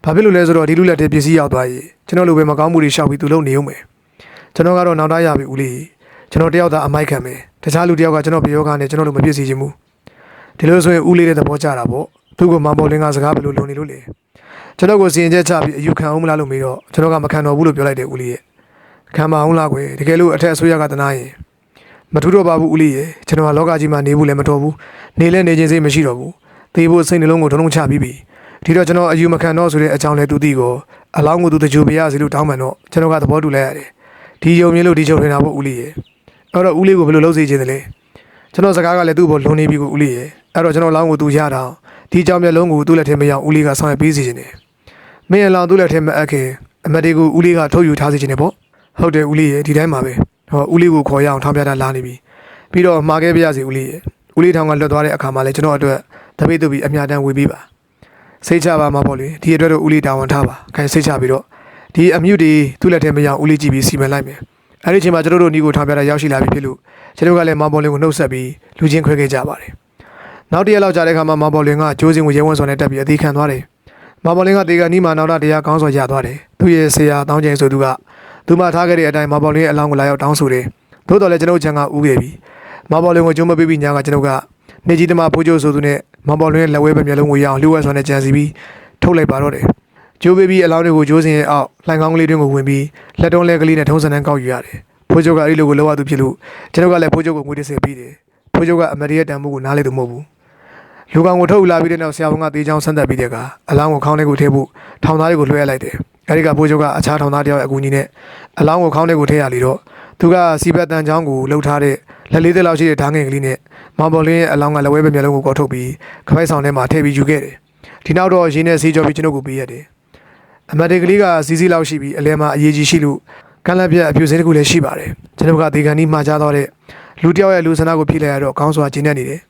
S1: ဘာဖြစ်လို့လဲဆိုတော့ဒီလူလက်ထဲပစ္စည်းရောက်သွားရင်ကျွန်တော်လိုပဲမကောင်းမှုတွေရှောက်ပြီးသူလုံနေဦးမယ်ကျွန်တော်ကတော့နောက်သားရပြီဦးလေးကျွန်တော်တယောက်သာအမိုက်ခံမယ်တခြားလူတယောက်ကကျွန်တော်ပြောကားနဲ့ကျွန်တော်လိုမပြည့်စည်ချင်ဘူးဒီလိုဆိုရင်ဦးလေးတဲ့သဘောကျတာပေါ့ သူ့ကမောင်ပေါ်လင်းကစကားဘယ်လိုလုံနေလို့လဲကျွန်တော်ကိုစီရင်ချက်ချပြီးအယူခံအောင်မလားလို့မေးတော့ကျွန်တော်ကမခံတော့ဘူးလို့ပြောလိုက်တယ်ဦးလေးရဲ့ခံပါအောင်လားကွယ်တကယ်လို့အထက်အစိုးရကတနာရင်မထူတော့ပါဘူးဦးလေးရေကျွန်တော်ကလောကကြီးမှာနေဘူးလည်းမတော်ဘူးနေလဲနေခြင်းစိတ်မရှိတော့ဘူးသေဖို့စိတ်နှလုံးကိုထုံထုံချပြီးပြီဒီတော့ကျွန်တော်အယူမခံတော့ဆိုတဲ့အကြောင်းလဲသူသိကိုအလောင်းကိုသူတကြိုပြရစီလို့တောင်းမှန်တော့ကျွန်တော်ကသဘောတူလိုက်ရတယ်ဒီယုံမြင်လို့ဒီချုပ်ထင်တာပေါ့ဦးလေးရေအဲ့တော့ဦးလေးကိုဘယ်လိုလုပ်စေချင်တယ်လဲကျွန်တော်စကားကလည်းသူ့ဘောလွန်နေပြီကိုဦးလေးရေအဲ့တော့ကျွန်တော်လောင်းကိုသူရတာ ဒီကြောင်မျက်လုံးကိုသူ့လက်ထဲမရောက်ဦးလေးကဆောင်ရွက်ပေးစီချင်တယ်မင်းအလောင်းသူ့လက်ထဲမအပ်ခင်အမတ်တွေကိုဦးလေးကထုတ်ယူထားစီချင်တယ်ပေါ့ဟုတ်တယ်ဦးလေးရေဒီတိုင်းပါပဲဟောဦးလေးကိုခေါ်ရအောင်ထောင်းပြတာလာနေပြီပြီးတော့မှာခဲ့ပြရစီဦးလေးရဲ့ဦးလေးထောင်ကလွတ်သွားတဲ့အခါမှာလည်းကျွန်တော်အတွက်တပိတ်တူပြီးအမြတမ်းဝေပေးပါစိတ်ချပါမှာပေါ့လေဒီအတွက်တော့ဦးလေးတာဝန်ထားပါခိုင်စိတ်ချပြီးတော့ဒီအမြုပ်တွေသူ့လက်ထဲမရောက်ဦးလေးကြည့်ပြီးစီမံလိုက်မယ်အဲဒီအချိန်မှာကျွန်တော်တို့ညီကိုထောင်ပြတာရောက်ရှိလာပြီဖြစ်လို့ကျွန်တော်ကလည်းမောင်ပေါ်လင်းကိုနှုတ်ဆက်ပြီးလူချင်းခွဲခဲ့ကြပါတယ် နောက်တစ်ရက်လောက်ကြာတဲ့အခါမှာမောင်ပေါ်လင်းကကျိုးစင်ကိုရဲဝံစော်နဲ့တက်ပြီးအသေးခံသွားတယ်မောင်ပေါ်လင်းကတေကနီးမှာနောက်တာတရားကောင်းစွာရသွားတယ်သူရဲ့ဆရာတောင်းကျင်ဆိုသူကသူမှထားခဲ့တဲ့အတိုင်းမောင်ပေါ်လင်းရဲ့အလောင်းကိုလာရောက်တောင်းဆိုတယ်သို့တော်လည်းကျွန်တော်ချန်ကဥခဲ့ပြီမောင်ပေါ်လင်းကိုကျုံးမပေးပြီးညာကကျွန်တော်ကနေကြီးတမဖိုးကျိုးဆိုသူနဲ့မောင်ပေါ်လင်းရဲ့လက်ဝဲပဲမျက်လုံးကိုရအောင်လှုပ်ဝဲစွာနဲ့ကြံစီပြီးထုတ်လိုက်ပါတော့တယ်ကျိုးပေးပြီးအလောင်းတွေကိုကျိုးစင်ရဲ့အောက်လှိုင်ကောင်းကလေးတွင်းကိုဝင်ပြီးလက်တုံးလက်ကလေးနဲ့ထုံးစံတန်းကောက်ယူရတယ်။ဖိုးချုပ်ကအဲ့ဒီလိုကိုလောက်ရသူဖြစ်လို့ကျွန်တော်ကလည်းဖိုးချုပ်ကိုငွေတစ်ဆယ်ပေးတယ်။ဖိုးချုပ်ကအမရီရဲ့တန်ဖိုးကိုနားလေသူမဟုတ်ဘူး။ လူကောင်ကိုထုတ်ယူလာပြီးတဲ့နောက်ဆရာဝန်ကတေးချောင်းဆန်းသက်ပြီးတဲ့အခါအလောင်းကိုခေါင်းထဲကိုထည့်ဖို့ထောင်သားတွေကိုလွှဲရလိုက်တယ်။အဲဒီကဖိုးချုပ်ကအခြားထောင်သားတယောက်ရဲ့အကူအညီနဲ့အလောင်းကိုခေါင်းထဲကိုထည့်ရလေတော့သူကစီဘက်တန်ချောင်းကိုလှုပ်ထားတဲ့လက်လေးသက်လောက်ရှိတဲ့ဓာငင်ကလေးနဲ့မောင်ပေါ်လင်းရဲ့အလောင်းကလက်ဝဲပဲမျက်လုံးကိုကောက်ထုတ်ပြီးခပိုက်ဆောင်ထဲမှာထည့်ပြီးယူခဲ့တယ်။ဒီနောက်တော့ရင်းနဲ့ဆေးကြောပြီးကျွန်တော်ကိုပေးရတယ်။အမတ်တေကလေးကစီးစီးလောက်ရှိပြီးအလဲမှာအရေးကြီးရှိလို့ကန့်လန့်ပြက်အပြူစင်းတစ်ခုလည်းရှိပါတယ်ကျွန်တော်ကဒေဂန်နီမှာကြားတော့တဲ့လူတစ်ယောက်ရဲ့လူဆန္ဒကိုဖြည့်လိုက်ရတော့ခေါင်းစွာကျင်းနေနေတယ်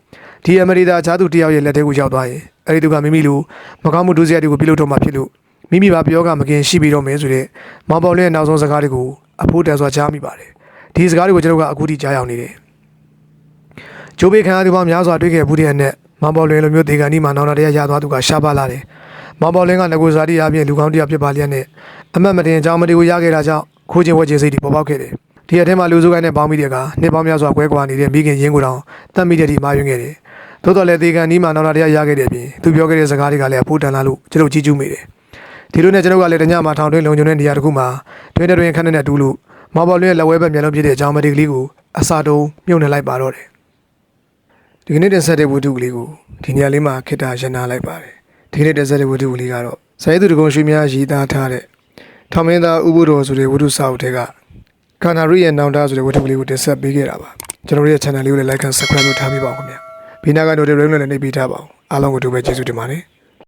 S1: ဒီအမရီတာချားသူတစ်ယောက်ရဲ့လက်ထဲကိုရောက်သွားရင်အဲ့ဒီသူကမိမိလိုမကောင်းမှုဒုစရိုက်တွေကိုပြုလုပ်တော့မှဖြစ်လို့မိမိပါပြောကမကင်ရှိပြီးတော့မယ်ဆိုတဲ့မောင်ပေါ်လင်းရဲ့နောက်ဆုံးစကားတွေကိုအဖိုးတန်စွာကြားမိပါတယ်ဒီစကားတွေကိုကျွန်တော်ကအခုထိကြားရောက်နေတယ်ဂျိုးဘေခံရသူပေါင်းများစွာတွေ့ခဲ့ဘူးတဲ့နဲ့မောင်ပေါ်လင်းလိုမျိုးဒေဂန်နီမှာနောင်တရရသွားသူကရှားပါလာတယ်မောင်ပေါ်လင်းကငကိုဇာတိအပြင်လူကောင်းတစ်ယောက်ဖြစ်ပါလျက်နဲ့အမတ်မတင်အကြောင်းမတွေကိုရခဲ့တာကြောင့်ခိုးခြင်းဝှက်ခြင်းစိတ်တွေပေါ်ပေါက်ခဲ့တယ်။ဒီအထက်မှာလူစုကိုင်းနဲ့ပေါင်းမိတဲ့ကနှစ်ပေါင်းများစွာကွဲကွာနေတဲ့မိခင်ရင်းကိုတောင်တတ်မိတဲ့ဒီမာယွင်းခဲ့တယ်။ သို့တော်လည်းဒေကန်နီးမှာနောက်လာတရားရခဲ့တဲ့အပြင်သူပြောခဲ့တဲ့စကားတွေကလည်းအဖို့တန်လာလို့ကျွန်တော်ကြည့်ကျူးမိတယ်။ဒီလိုနဲ့ကျွန်တော်ကလည်းတညမှာထောင်တွင်းလုံခြုံတဲ့နေရာတစ်ခုမှာတွင်တွင်ခန်းနဲ့တူလို့မောင်ပေါ်လင်းရဲ့လက်ဝဲဘက်မျက်လုံးပြည့်တဲ့အကြောင်းမဒီကလေးကိုအစာတုံးမြုပ်နေလိုက်ပါတော့တယ်။ဒီကနေ့တင်ဆက်တဲ့ဝတ္ထုကလေးကိုဒီနေရာလေးမှာခေတ္တရနာလိုက်ပါတယ်။ဒီကနေ့တက်ဆက်တဲ့ဝတ္ထုလေးကတော့စာရေးသူတကုံရွှေများရေးသားထားတဲ့ထောင်မင်းသားဥပုတော်ဆိုတဲ့ဝတ္ထုစာအုပ်တွေကကာနာရီရဲ့နောင်တဆိုတဲ့ဝတ္ထုလေးကိုတင်ဆက်ပေးခဲ့တာပါကျွန်တော်တို့ရဲ့ channel လေးကိုလည်း like and subscribe လုပ်ထားပေးပါဦးခင်ဗျာ ဘီနာကတော့ regular နဲ့နှိပ်ပေးထားပါအောင်အားလုံးကိုတို့ပဲကျေးဇူးတင်ပါတယ်